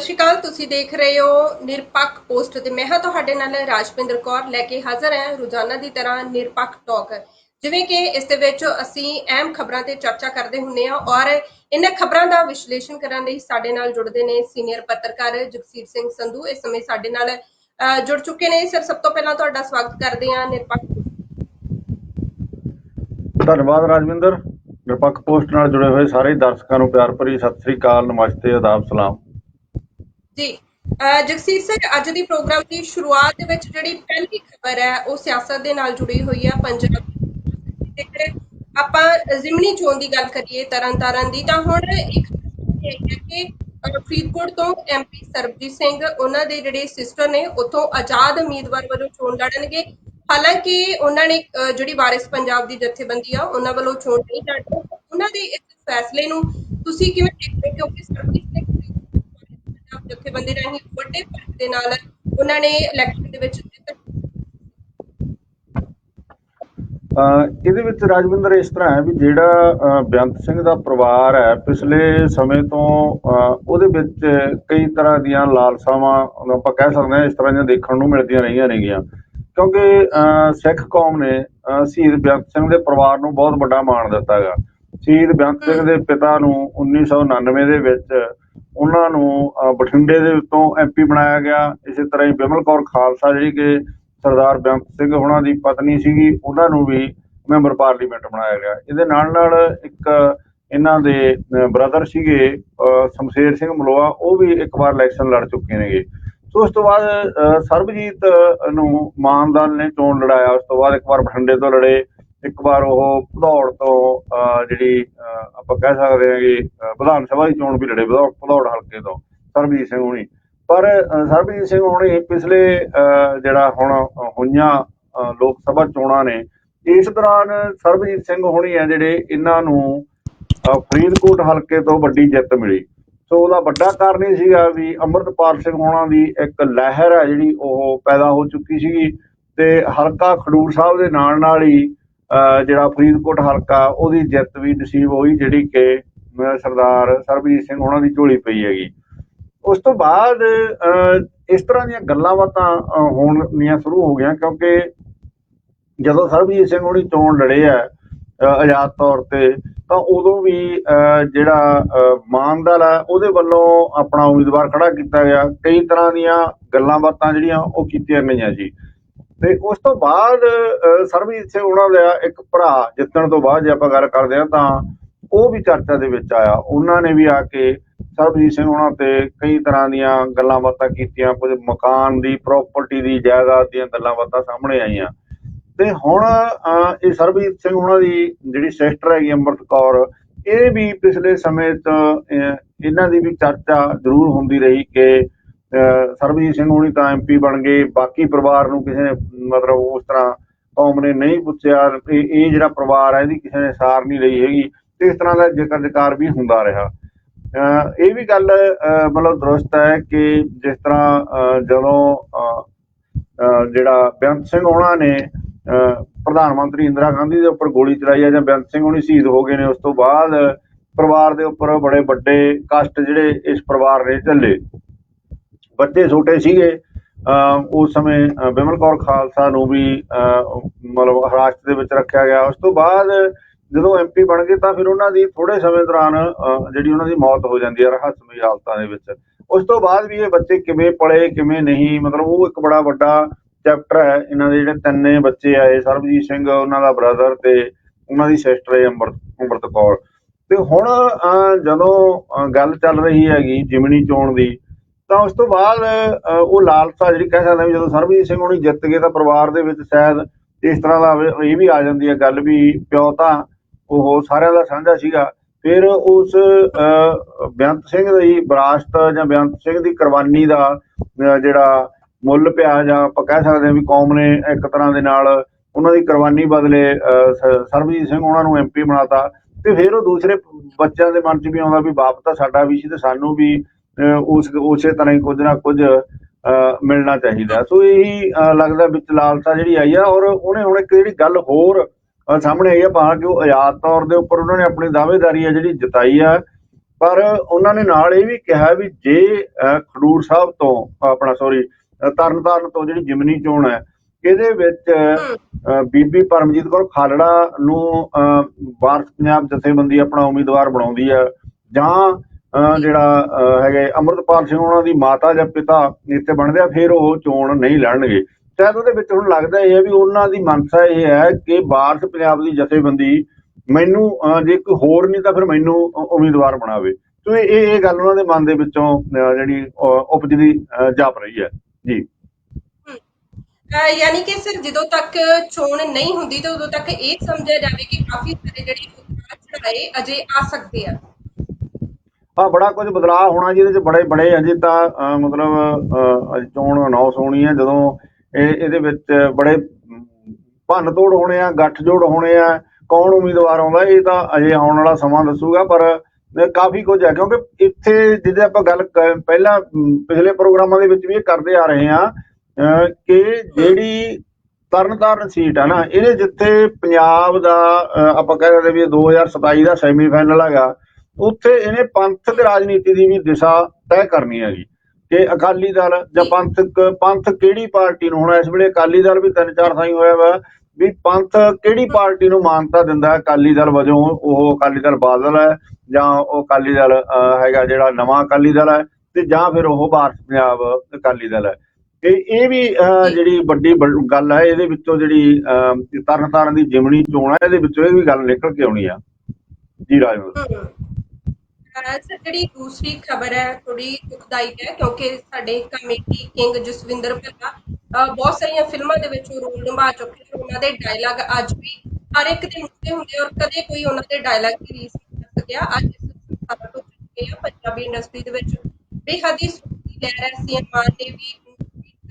ਸਤਿ ਸ਼੍ਰੀ ਅਕਾਲ ਤੁਸੀਂ ਦੇਖ ਰਹੇ ਹੋ ਨਿਰਪੱਖ ਪੋਸਟ ਤੇ ਮੈਂ ਹਾਂ ਤੁਹਾਡੇ ਨਾਲ ਰਾਜਪਿੰਦਰ ਕੌਰ, ਲੈ ਕੇ ਹਾਜ਼ਰ ਹਾਂ ਰੋਜ਼ਾਨਾ ਦੀ ਤਰ੍ਹਾਂ ਨਿਰਪੱਖ ਟਾਕ ਜਿਵੇਂ ਕਿ ਇਸ ਦੇ ਵਿੱਚ ਅਸੀਂ ਅਹਿਮ ਖਬਰਾਂ ਤੇ ਚਰਚਾ ਕਰਦੇ ਹੁੰਨੇ ਆ ਔਰ ਇਹਨਾਂ ਖਬਰਾਂ ਦਾ ਵਿਸ਼ਲੇਸ਼ਣ ਕਰਨ ਲਈ ਸਾਡੇ ਨਾਲ ਜੁੜਦੇ ਨੇ ਸੀਨੀਅਰ ਪੱਤਰਕਾਰ ਜਗਸੀਰ ਸਿੰਘ ਸੰਧੂ। ਇਸ ਸਮੇਂ ਸਾਡੇ ਨਾਲ ਜੁੜ ਚੁੱਕੇ ਨੇ। ਸਰ, ਸਭ ਤੋਂ ਪਹਿਲਾਂ ਤੁਹਾਡਾ ਸਵਾਗਤ ਕਰਦੇ ਹਾਂ ਨਿਰਪੱਖ ਧੰਨਵਾਦ ਰਾਜਵਿੰਦਰ। ਨਿਰਪੱਖ ਪੋਸਟ ਨਾਲ ਜੁੜੇ ਹੋਏ ਸਾਰੇ ਦਰਸ਼ਕਾਂ ਨੂੰ ਪਿਆਰ ਭਰੀ ਸਤਿ ਸ੍ਰੀ ਅਕਾਲ। ਨਮਸਤੇ ਆਦਾਬ ਸਲਾਮ। ਜੀ ਜਗਸੀਰ ਸਰ ਅੱਜ ਦੀ ਪ੍ਰੋਗਰਾਮ ਦੀ ਸ਼ੁਰੂਆਤ ਦੇ ਵਿੱਚ ਜਿਹੜੀ ਪਹਿਲੀ ਖਬਰ ਹੈ, ਉਹ ਸਿਆਸਤ ਦੇ ਨਾਲ ਜੁੜੀ ਹੋਈ ਹੈ ਪੰਜਾਬ ਦੀ। ਜੇਕਰ ਆਪਾਂ ਜ਼ਿਮਨੀ ਚੋਣ ਦੀ ਗੱਲ ਕਰੀਏ ਤਰਨਤਾਰਨ ਦੀ, ਤਾਂ ਹੁਣ ਇੱਕ ਹੈ ਕਿ ਫਰੀਦਕੋਟ ਤੋਂ ਐਮਪੀ ਸਰਬਜੀਤ ਸਿੰਘ, ਉਹਨਾਂ ਦੇ ਜਿਹੜੇ ਸਿਸਟਰ ਨੇ, ਉੱਥੋਂ ਆਜ਼ਾਦ ਉਮੀਦਵਾਰ ਵੱਲੋਂ ਚੋਣ ਲੜਨਗੇ ਹਾਲਾਂਕਿ ਉਹਨਾਂ ਨੇ ਜਿਹੜੀ ਵਾਰਿਸ ਪੰਜਾਬ ਦੀ ਜਥੇਬੰਦੀ ਆ, ਉਹਨਾਂ ਵੱਲੋਂ ਚੋਣ ਨਹੀਂ ਲੜਨੀ ਉਹਨਾਂ ਦੇ ਇਸ ਫੈਸਲੇ ਨੂੰ ਤੁਸੀਂ ਕਿਵੇਂ ਦੇਖਦੇ ਹੋ ਕਿਉਂਕਿ ਸਰਬਜੀਤ ਸਿੰਘ ਪੰਜਾਬ ਜਥੇਬੰਦੀ ਰਾਹੀਂ ਵੱਡੇ ਫ਼ਰਕ ਦੇ ਨਾਲ ਉਹਨਾਂ ਨੇ ਇਲੈਕਸ਼ਨ ਦੇ ਵਿੱਚ ਇਹਦੇ ਵਿੱਚ ਰਾਜਵਿੰਦਰ ਇਸ ਤਰ੍ਹਾਂ ਹੈ ਵੀ ਜਿਹੜਾ ਬੇਅੰਤ ਸਿੰਘ ਦਾ ਪਰਿਵਾਰ ਹੈ ਪਿਛਲੇ ਸਮੇਂ ਤੋਂ ਉਹਦੇ ਵਿੱਚ ਕਈ ਤਰ੍ਹਾਂ ਦੀਆਂ ਲਾਲਸਾਵਾਂ ਆਪਾਂ ਕਹਿ ਸਕਦੇ ਹਾਂ ਇਸ ਤਰ੍ਹਾਂ ਦੀਆਂ ਦੇਖਣ ਨੂੰ ਮਿਲਦੀਆਂ ਰਹੀਆਂ ਨੇਗੀਆਂ। ਕਿਉਂਕਿ ਅਹ, ਸਿੱਖ ਕੌਮ ਨੇ ਸ਼ਹੀਦ ਬੇਅੰਤ ਸਿੰਘ ਦੇ ਪਰਿਵਾਰ ਨੂੰ ਬਹੁਤ ਵੱਡਾ ਮਾਣ ਦਿੱਤਾ ਹੈਗਾ। ਸ਼ਹੀਦ ਬੇਅੰਤ ਸਿੰਘ ਦੇ ਪਿਤਾ ਨੂੰ 1999 ਦੇ ਵਿੱਚ ਉਹਨਾਂ ਨੂੰ ਬਠਿੰਡੇ ਦੇ ਉੱਤੋਂ ਐਮਪੀ ਬਣਾਇਆ ਗਿਆ। ਇਸੇ ਤਰ੍ਹਾਂ ਹੀ ਬਿਮਲ ਕੌਰ ਖਾਲਸਾ ਜਿਹੜੀ ਕਿ ਸਰਦਾਰ ਬੇਅੰਤ ਸਿੰਘ ਉਹਨਾਂ ਦੀ ਪਤਨੀ ਸੀਗੀ, ਉਹਨਾਂ ਨੂੰ ਵੀ ਮੈਂਬਰ ਪਾਰਲੀਮੈਂਟ ਬਣਾਇਆ ਗਿਆ। ਇਹਦੇ ਨਾਲ ਨਾਲ ਇੱਕ ਇਹਨਾਂ ਦੇ ਬ੍ਰਦਰ ਸੀਗੇ ਸ਼ਮਸ਼ੇਰ ਸਿੰਘ ਮਲੋਆ, ਉਹ ਵੀ ਇੱਕ ਵਾਰ ਇਲੈਕਸ਼ਨ ਲੜ ਚੁੱਕੇ ਨੇਗੇ। ਸੋ ਉਸ ਤੋਂ ਬਾਅਦ ਸਰਬਜੀਤ ਨੂੰ ਮਾਨਦਾਨ ਨੇ ਚੋਣ ਲੜਾਇਆ। ਉਸ ਤੋਂ ਬਾਅਦ ਇੱਕ ਵਾਰ ਬਠਿੰਡੇ ਤੋਂ ਲੜੇ। ਇੱਕ ਵਾਰ ਉਹ ਭਦੌੜ ਤੋਂ ਅਹ, ਜਿਹੜੀ ਅਹ, ਆਪਾਂ ਕਹਿ ਸਕਦੇ ਹਾਂ ਕਿ ਵਿਧਾਨ ਸਭਾ ਦੀ ਚੋਣ ਵੀ ਲੜੇ ਭਦੌੜ ਭਦੌੜ ਹਲਕੇ ਤੋਂ ਸਰਬਜੀਤ ਸਿੰਘ ਹੋਣੀ। ਪਰ ਸਰਬਜੀਤ ਸਿੰਘ ਹੋਣੀ ਪਿਛਲੇ ਅਹ, ਜਿਹੜਾ ਹੁਣ ਹੋਈਆਂ ਲੋਕ ਸਭਾ ਚੋਣਾਂ ਨੇ ਇਸ ਦੌਰਾਨ ਸਰਬਜੀਤ ਸਿੰਘ ਹੋਣੀ ਆ ਜਿਹੜੇ ਇਹਨਾਂ ਨੂੰ ਫਰੀਦਕੋਟ ਹਲਕੇ ਤੋਂ ਵੱਡੀ ਜਿੱਤ ਮਿਲੀ। ਸੋ ਉਹਦਾ ਵੱਡਾ ਕਾਰਨ ਇਹ ਸੀਗਾ ਵੀ ਅੰਮ੍ਰਿਤਪਾਲ ਸਿੰਘ ਹੋਣਾ ਦੀ ਇੱਕ ਲਹਿਰ ਹੈ ਜਿਹੜੀ ਉਹ ਪੈਦਾ ਹੋ ਚੁੱਕੀ ਸੀਗੀ ਤੇ ਹਲਕਾ ਖਡੂਰ ਸਾਹਿਬ ਦੇ ਨਾਲ ਨਾਲ ਹੀ ਜਿਹੜਾ ਫਰੀਦਕੋਟ ਹਲਕਾ ਉਹਦੀ ਜਿੱਤ ਵੀ ਨਸੀਬ ਹੋਈ ਜਿਹੜੀ ਕਿ ਸਰਦਾਰ ਸਰਬਜੀਤ ਸਿੰਘ ਉਹਨਾਂ ਦੀ ਝੋਲੀ ਪਈ ਹੈਗੀ। ਉਸ ਤੋਂ ਬਾਅਦ ਅਹ, ਇਸ ਤਰ੍ਹਾਂ ਦੀਆਂ ਗੱਲਾਂ ਬਾਤਾਂ ਹੋਣੀਆਂ ਸ਼ੁਰੂ ਹੋ ਗਈਆਂ ਕਿਉਂਕਿ ਜਦੋਂ ਸਰਬਜੀਤ ਸਿੰਘ ਹੋਣੀ ਚੋਣ ਲੜੇ ਆ ਆਜ਼ਾਦ ਤੌਰ ਤੇ ਤਾਂ ਉਦੋਂ ਵੀ ਅਹ, ਜਿਹੜਾ ਅਹ, ਮਾਨਦਾਰ ਆ ਉਹਦੇ ਵੱਲੋਂ ਆਪਣਾ ਉਮੀਦਵਾਰ ਖੜਾ ਕੀਤਾ ਗਿਆ। ਕਈ ਤਰ੍ਹਾਂ ਦੀਆਂ ਗੱਲਾਂ ਬਾਤਾਂ ਜਿਹੜੀਆਂ ਉਹ ਕੀਤੀਆਂ ਗਈਆਂ ਸੀ। ਤੇ ਉਸ ਤੋਂ ਬਾਅਦ ਸਰਬਜੀਤ ਸਿੰਘ ਉਹਨਾਂ ਦਾ ਇੱਕ ਭਰਾ ਜਿੱਤਣ ਤੋਂ ਬਾਅਦ ਜੇ ਆਪਾਂ ਗੱਲ ਕਰਦੇ ਹਾਂ ਤਾਂ ਉਹ ਵੀ ਚਰਚਾ ਦੇ ਵਿੱਚ ਆਇਆ। ਉਹਨਾਂ ਨੇ ਵੀ ਆ ਕੇ ਸਰਬਜੀਤ ਸਿੰਘ ਉਹਨਾਂ ਤੇ ਕਈ ਤਰ੍ਹਾਂ ਦੀਆਂ ਗੱਲਾਂ ਬਾਤਾਂ ਕੀਤੀਆਂ ਕੁਝ ਮਕਾਨ ਦੀ ਪ੍ਰਾਪਰਟੀ ਦੀ ਜਾਇਦਾਦ ਦੀਆਂ ਗੱਲਾਂ ਬਾਤਾਂ ਸਾਹਮਣੇ ਆਈਆਂ। ਤੇ ਹੁਣ ਅਹ, ਇਹ ਸਰਬਜੀਤ ਸਿੰਘ ਉਹਨਾਂ ਦੀ ਜਿਹੜੀ ਸਿਸਟਰ ਹੈਗੀ ਅੰਮ੍ਰਿਤ ਕੌਰ ਇਹ ਵੀ ਪਿਛਲੇ ਸਮੇਂ ਤੋਂ ਇਹਨਾਂ ਦੀ ਵੀ ਚਰਚਾ ਜ਼ਰੂਰ ਹੁੰਦੀ ਰਹੀ ਕਿ ਸਰਬਜੀਤ ਸਿੰਘ ਹੁਣੀ ਤਾਂ ਐਮਪੀ ਬਣ ਗਏ ਬਾਕੀ ਪਰਿਵਾਰ ਨੂੰ ਕਿਸੇ ਨੇ ਮਤਲਬ ਉਸ ਤਰ੍ਹਾਂ ਕੌਮ ਨੇ ਨਹੀਂ ਪੁੱਛਿਆ ਇਹ ਜਿਹੜਾ ਪਰਿਵਾਰ ਹੈ ਇਹਦੀ ਕਿਸੇ ਨੇ ਸਾਰ ਨਹੀਂ ਲਈ ਹੈਗੀ ਤੇ ਇਸ ਤਰ੍ਹਾਂ ਦਾ ਜ਼ਿਕਰ ਜਕਾਰ ਵੀ ਹੁੰਦਾ ਰਿਹਾ। ਇਹ ਵੀ ਗੱਲ ਮਤਲਬ ਦਰੁਸਤ ਹੈ ਕਿ ਜਿਸ ਤਰ੍ਹਾਂ ਅਹ, ਜਦੋਂ ਅਹ, ਅਹ, ਜਿਹੜਾ ਬੇਅੰਤ ਸਿੰਘ ਹੋਣਾ ਨੇ ਅਹ, ਪ੍ਰਧਾਨ ਮੰਤਰੀ ਇੰਦਰਾ ਗਾਂਧੀ ਦੇ ਉੱਪਰ ਗੋਲੀ ਚਲਾਈ ਹੈ ਜਾਂ ਬੇਅੰਤ ਸਿੰਘ ਹੋਣੀ ਸ਼ਹੀਦ ਹੋ ਗਏ ਨੇ ਉਸ ਤੋਂ ਬਾਅਦ ਪਰਿਵਾਰ ਦੇ ਉੱਪਰ ਬੜੇ ਵੱਡੇ ਕਸ਼ਟ ਜਿਹੜੇ ਇਸ ਪਰਿਵਾਰ ਨੇ ਝੱਲੇ। ਬੱਚੇ ਛੋਟੇ ਸੀਗੇ ਅਹ, ਉਸ ਸਮੇਂ ਬਿਮਲ ਕੌਰ ਖਾਲਸਾ ਨੂੰ ਵੀ ਅਹ, ਮਤਲਬ ਹਿਰਾਸਤ ਦੇ ਵਿੱਚ ਰੱਖਿਆ ਗਿਆ। ਉਸ ਤੋਂ ਬਾਅਦ ਜਦੋਂ ਐਮਪੀ ਬਣ ਗਏ ਤਾਂ ਫਿਰ ਉਹਨਾਂ ਦੀ ਥੋੜੇ ਸਮੇਂ ਦੌਰਾਨ ਜਿਹੜੀ ਉਹਨਾਂ ਦੀ ਮੌਤ ਹੋ ਜਾਂਦੀ ਹੈ ਰਹੱਸਮਈ ਹਾਲਤਾਂ ਦੇ ਵਿੱਚ। ਉਸ ਤੋਂ ਬਾਅਦ ਵੀ ਇਹ ਬੱਚੇ ਕਿਵੇਂ ਪਲੇ ਕਿਵੇਂ ਨਹੀਂ ਮਤਲਬ ਉਹ ਇੱਕ ਬੜਾ ਵੱਡਾ ਚੈਪਟਰ ਹੈ। ਇਹਨਾਂ ਦੇ ਜਿਹੜੇ ਤਿੰਨੇ ਬੱਚੇ ਆਏ ਸਰਬਜੀਤ ਸਿੰਘ ਉਹਨਾਂ ਦਾ ਬ੍ਰਦਰ ਤੇ ਉਹਨਾਂ ਦੀ ਸਿਸਟਰ ਹੈ ਅੰਮ੍ਰਿਤ ਅੰਮ੍ਰਿਤ ਕੌਰ। ਤੇ ਹੁਣ ਅਹ, ਜਦੋਂ ਗੱਲ ਚੱਲ ਰਹੀ ਹੈਗੀ ਜਿਮਨੀ ਚੋਣ ਦੀ ਤਾਂ ਉਸ ਤੋਂ ਬਾਅਦ ਉਹ ਲਾਲਸਾ ਜਿਹੜੀ ਕਹਿ ਸਕਦੇ ਵੀ ਜਦੋਂ ਸਰਬਜੀਤ ਸਿੰਘ ਹੋਣੀ ਜਿੱਤ ਗਏ ਤਾਂ ਪਰਿਵਾਰ ਦੇ ਵਿੱਚ ਸ਼ਾਇਦ ਇਸ ਤਰ੍ਹਾਂ ਦਾ ਇਹ ਵੀ ਆ ਜਾਂਦੀ ਹੈ ਗੱਲ ਵੀ ਪਿਓ ਤਾਂ ਉਹ ਸਾਰਿਆਂ ਦਾ ਸਾਂਝਾ ਸੀਗਾ। ਫਿਰ ਉਸ ਅਹ, ਬੇਅੰਤ ਸਿੰਘ ਦੀ ਵਿਰਾਸਤ ਜਾਂ ਬੇਅੰਤ ਸਿੰਘ ਦੀ ਕੁਰਬਾਨੀ ਦਾ ਜਿਹੜਾ ਮੁੱਲ ਪਿਆ ਜਾਂ ਆਪਾਂ ਕਹਿ ਸਕਦੇ ਹਾਂ ਵੀ ਕੌਮ ਨੇ ਇੱਕ ਤਰ੍ਹਾਂ ਦੇ ਨਾਲ ਉਹਨਾਂ ਦੀ ਕੁਰਬਾਨੀ ਬਦਲੇ ਅਹ, ਸਰਬਜੀਤ ਸਿੰਘ ਉਹਨਾਂ ਨੂੰ ਐਮਪੀ ਬਣਾਤਾ। ਤੇ ਫਿਰ ਉਹ ਦੂਸਰੇ ਬੱਚਿਆਂ ਦੇ ਮਨ 'ਚ ਵੀ ਆਉਂਦਾ ਵੀ ਬਾਪ ਤਾਂ ਸਾਡਾ ਵੀ ਸੀ ਤੇ ਸਾਨੂੰ ਵੀ ਉਸ ਉਸੇ ਤਰ੍ਹਾਂ ਹੀ ਕੁਝ ਨਾ ਕੁਝ ਮਿਲਣਾ ਚਾਹੀਦਾ। ਸੋ ਇਹੀ ਲੱਗਦਾ ਵਿੱਚ ਲਾਲਸਾ ਜਿਹੜੀ ਆਈ ਆ ਔਰ ਉਹਨੇ ਹੁਣ ਇੱਕ ਜਿਹੜੀ ਗੱਲ ਹੋਰ ਸਾਹਮਣੇ ਆਈ ਆ ਭਾਵੇਂ ਕਿ ਉਹ ਆਜ਼ਾਦ ਤੌਰ ਦੇ ਉੱਪਰ ਉਹਨਾਂ ਨੇ ਆਪਣੀ ਦਾਅਵੇਦਾਰੀ ਆ ਜਿਹੜੀ ਜਤਾਈ ਆ ਪਰ ਉਹਨਾਂ ਨੇ ਨਾਲ ਇਹ ਵੀ ਕਿਹਾ ਵੀ ਜੇ ਖਡੂਰ ਸਾਹਿਬ ਤੋਂ ਆਪਣਾ ਸੌਰੀ ਤਰਨਤਾਰਨ ਤੋਂ ਜਿਹੜੀ ਜਿਮਨੀ ਚੋਣ ਹੈ ਇਹਦੇ ਵਿੱਚ ਬੀਬੀ ਪਰਮਜੀਤ ਕੌਰ ਖਾਲੜਾ ਨੂੰ ਵਾਰਸ ਪੰਜਾਬ ਜਥੇਬੰਦੀ ਆਪਣਾ ਉਮੀਦਵਾਰ ਬਣਾਉਂਦੀ ਹੈ ਜਾਂ ਜਿਹੜਾ ਹੈਗੇ ਅਮਰਤਪਾਲ ਸਿੰਘ ਉਹਨਾਂ ਦੀ ਮਾਤਾ ਜਾਂ ਪਿਤਾ ਇੱਥੇ ਬਣਦੇ ਆ, ਫਿਰ ਉਹ ਚੋਣ ਨਹੀਂ ਲੜਨਗੇ। ਸ਼ਾਇਦ ਉਹਦੇ ਵਿੱਚ ਹੁਣ ਲੱਗਦਾ ਇਹ ਹੈ ਵੀ ਉਹਨਾਂ ਦੀ ਮਨਸਾ ਇਹ ਹੈ ਕਿ ਵਾਰਸ ਪੰਜਾਬ ਦੀ ਜਥੇਬੰਦੀ ਮੈਨੂੰ ਜੇ ਕੋਈ ਹੋਰ ਨਹੀਂ ਤਾਂ ਫਿਰ ਮੈਨੂੰ ਉਮੀਦਵਾਰ ਬਣਾਵੇ। ਸੋ ਇਹ ਇਹ ਗੱਲ ਉਹਨਾਂ ਦੇ ਮਨ ਦੇ ਵਿੱਚੋਂ ਜਿਹੜੀ ਉਪਜਦੀ ਜਾਪ ਰਹੀ ਹੈ। ਜੀ। ਯਾਨੀ ਕਿ ਸਰ ਜਦੋਂ ਤੱਕ ਚੋਣ ਨਹੀਂ ਹੁੰਦੀ, ਤਾਂ ਉਦੋਂ ਤੱਕ ਇਹ ਸਮਝਿਆ ਜਾਵੇ ਕਿ ਕਾਫੀ ਸਾਰੇ ਜਿਹੜੇ ਚੜਾਏ ਅਜੇ ਆ ਸਕਦੇ ਆ। ਆ ਬੜਾ ਕੁਝ ਬਦਲਾਅ ਹੋਣਾ ਜੀ ਇਹਦੇ ਚ ਬੜੇ ਬੜੇ ਅਜੇ ਤਾਂ ਅਹ, ਮਤਲਬ ਅਹ, ਚੋਣ ਅਨਾਉਂਸ ਹੋਣੀ ਹੈ ਜਦੋਂ ਇਹ ਇਹਦੇ ਵਿੱਚ ਬੜੇ ਭੰਨ ਤੋੜ ਹੋਣੇ ਆ ਗੱਠਜੋੜ ਹੋਣੇ ਆ ਕੌਣ ਉਮੀਦਵਾਰ ਆਉਂਦਾ ਇਹ ਤਾਂ ਅਜੇ ਆਉਣ ਵਾਲਾ ਸਮਾਂ ਦੱਸੂਗਾ ਪਰ ਕਾਫੀ ਕੁਝ ਹੈ ਕਿਉਂਕਿ ਇੱਥੇ ਜਿਹਦੇ ਆਪਾਂ ਗੱਲ ਪਹਿਲਾਂ ਪਿਛਲੇ ਪ੍ਰੋਗਰਾਮਾਂ ਦੇ ਵਿੱਚ ਵੀ ਇਹ ਕਰਦੇ ਆ ਰਹੇ ਆ ਅਹ, ਕਿ ਜਿਹੜੀ ਤਰਨਤਾਰਨ ਸੀਟ ਆ ਨਾ ਇਹਦੇ ਜਿੱਥੇ ਪੰਜਾਬ ਦਾ ਅਹ, ਆਪਾਂ ਕਹਿ ਸਕਦੇ ਵੀ ਇਹ 2027 ਦਾ ਸੈਮੀਫਾਈਨਲ ਹੈਗਾ ਉੱਥੇ ਇਹਨੇ ਪੰਥਕ ਰਾਜਨੀਤੀ ਦੀ ਵੀ ਦਿਸ਼ਾ ਤੈਅ ਕਰਨੀ ਹੈਗੀ ਕਿ ਅਕਾਲੀ ਦਲ ਜਾਂ ਪੰਥਕ ਪੰਥ ਕਿਹੜੀ ਪਾਰਟੀ ਨੂੰ ਹੁਣ ਇਸ ਵੇਲੇ ਅਕਾਲੀ ਦਲ ਵੀ ਤਿੰਨ ਚਾਰ ਥਾਈਂ ਹੋਇਆ ਵਾ ਵੀ ਪੰਥ ਕਿਹੜੀ ਪਾਰਟੀ ਨੂੰ ਮਾਨਤਾ ਦਿੰਦਾ ਹੈ? ਅਕਾਲੀ ਦਲ ਵਜੋਂ ਉਹ ਅਕਾਲੀ ਦਲ ਬਾਦਲ ਹੈ ਜਾਂ ਉਹ ਅਕਾਲੀ ਦਲ ਹੈਗਾ ਜਿਹੜਾ ਨਵਾਂ ਅਕਾਲੀ ਦਲ ਹੈ ਤੇ ਜਾਂ ਫਿਰ ਉਹ ਭਾਰਤ ਪੰਜਾਬ ਅਕਾਲੀ ਦਲ ਹੈ। ਤੇ ਇਹ ਵੀ ਅਹ, ਜਿਹੜੀ ਵੱਡੀ ਬ- ਗੱਲ ਹੈ ਇਹਦੇ ਵਿੱਚੋਂ ਜਿਹੜੀ ਅਹ, ਤਰਨ ਤਾਰਨ ਦੀ ਜਿਮਣੀ ਚੋਣ ਹੈ ਇਹਦੇ ਵਿੱਚੋਂ ਇਹ ਵੀ ਗੱਲ ਨਿਕਲ ਕੇ ਆਉਣੀ ਆ। ਜੀ ਰਾਜਵੰਤ ਸਰ, ਜਿਹੜੀ ਦੂਸਰੀ ਖਬਰ ਹੈ ਥੋੜੀ ਦੁਖਦਾਇਕ ਹੈ, ਕਿਉਂਕਿ ਸਾਡੇ ਕਮੇਟੀ ਕਿੰਗ ਜਸਵਿੰਦਰ ਭੱਲਾ ਬਹੁਤ ਸਾਰੀਆਂ ਫਿਲਮਾਂ ਦੇ ਵਿੱਚ ਉਹ ਰੋਲ ਨਿਭਾ ਚੁੱਕੇ ਨੇ। ਉਹਨਾਂ ਦੇ ਡਾਇਲੌਗ ਅੱਜ ਵੀ ਹਰ ਇੱਕ ਦੇ ਮੂੰਹ ਹੁੰਦੇ ਔਰ ਕਦੇ ਕੋਈ ਉਹਨਾਂ ਦੇ ਡਾਇਲੌਗ ਦੀ ਰੀਸ ਨਹੀਂ ਕਰ ਸਕਿਆ। ਅੱਜ ਇਸ ਤੋਂ ਚੁੱਕੇ ਆ, ਪੰਜਾਬੀ ਇੰਡਸਟਰੀ ਦੇ ਵਿੱਚ ਬੇਹੱਦ ਹੀ ਸੁਖੀ ਲਹਿਰ ਹੈ ਸੀਐਮ ਮਾਨ ਨੇ ਵੀ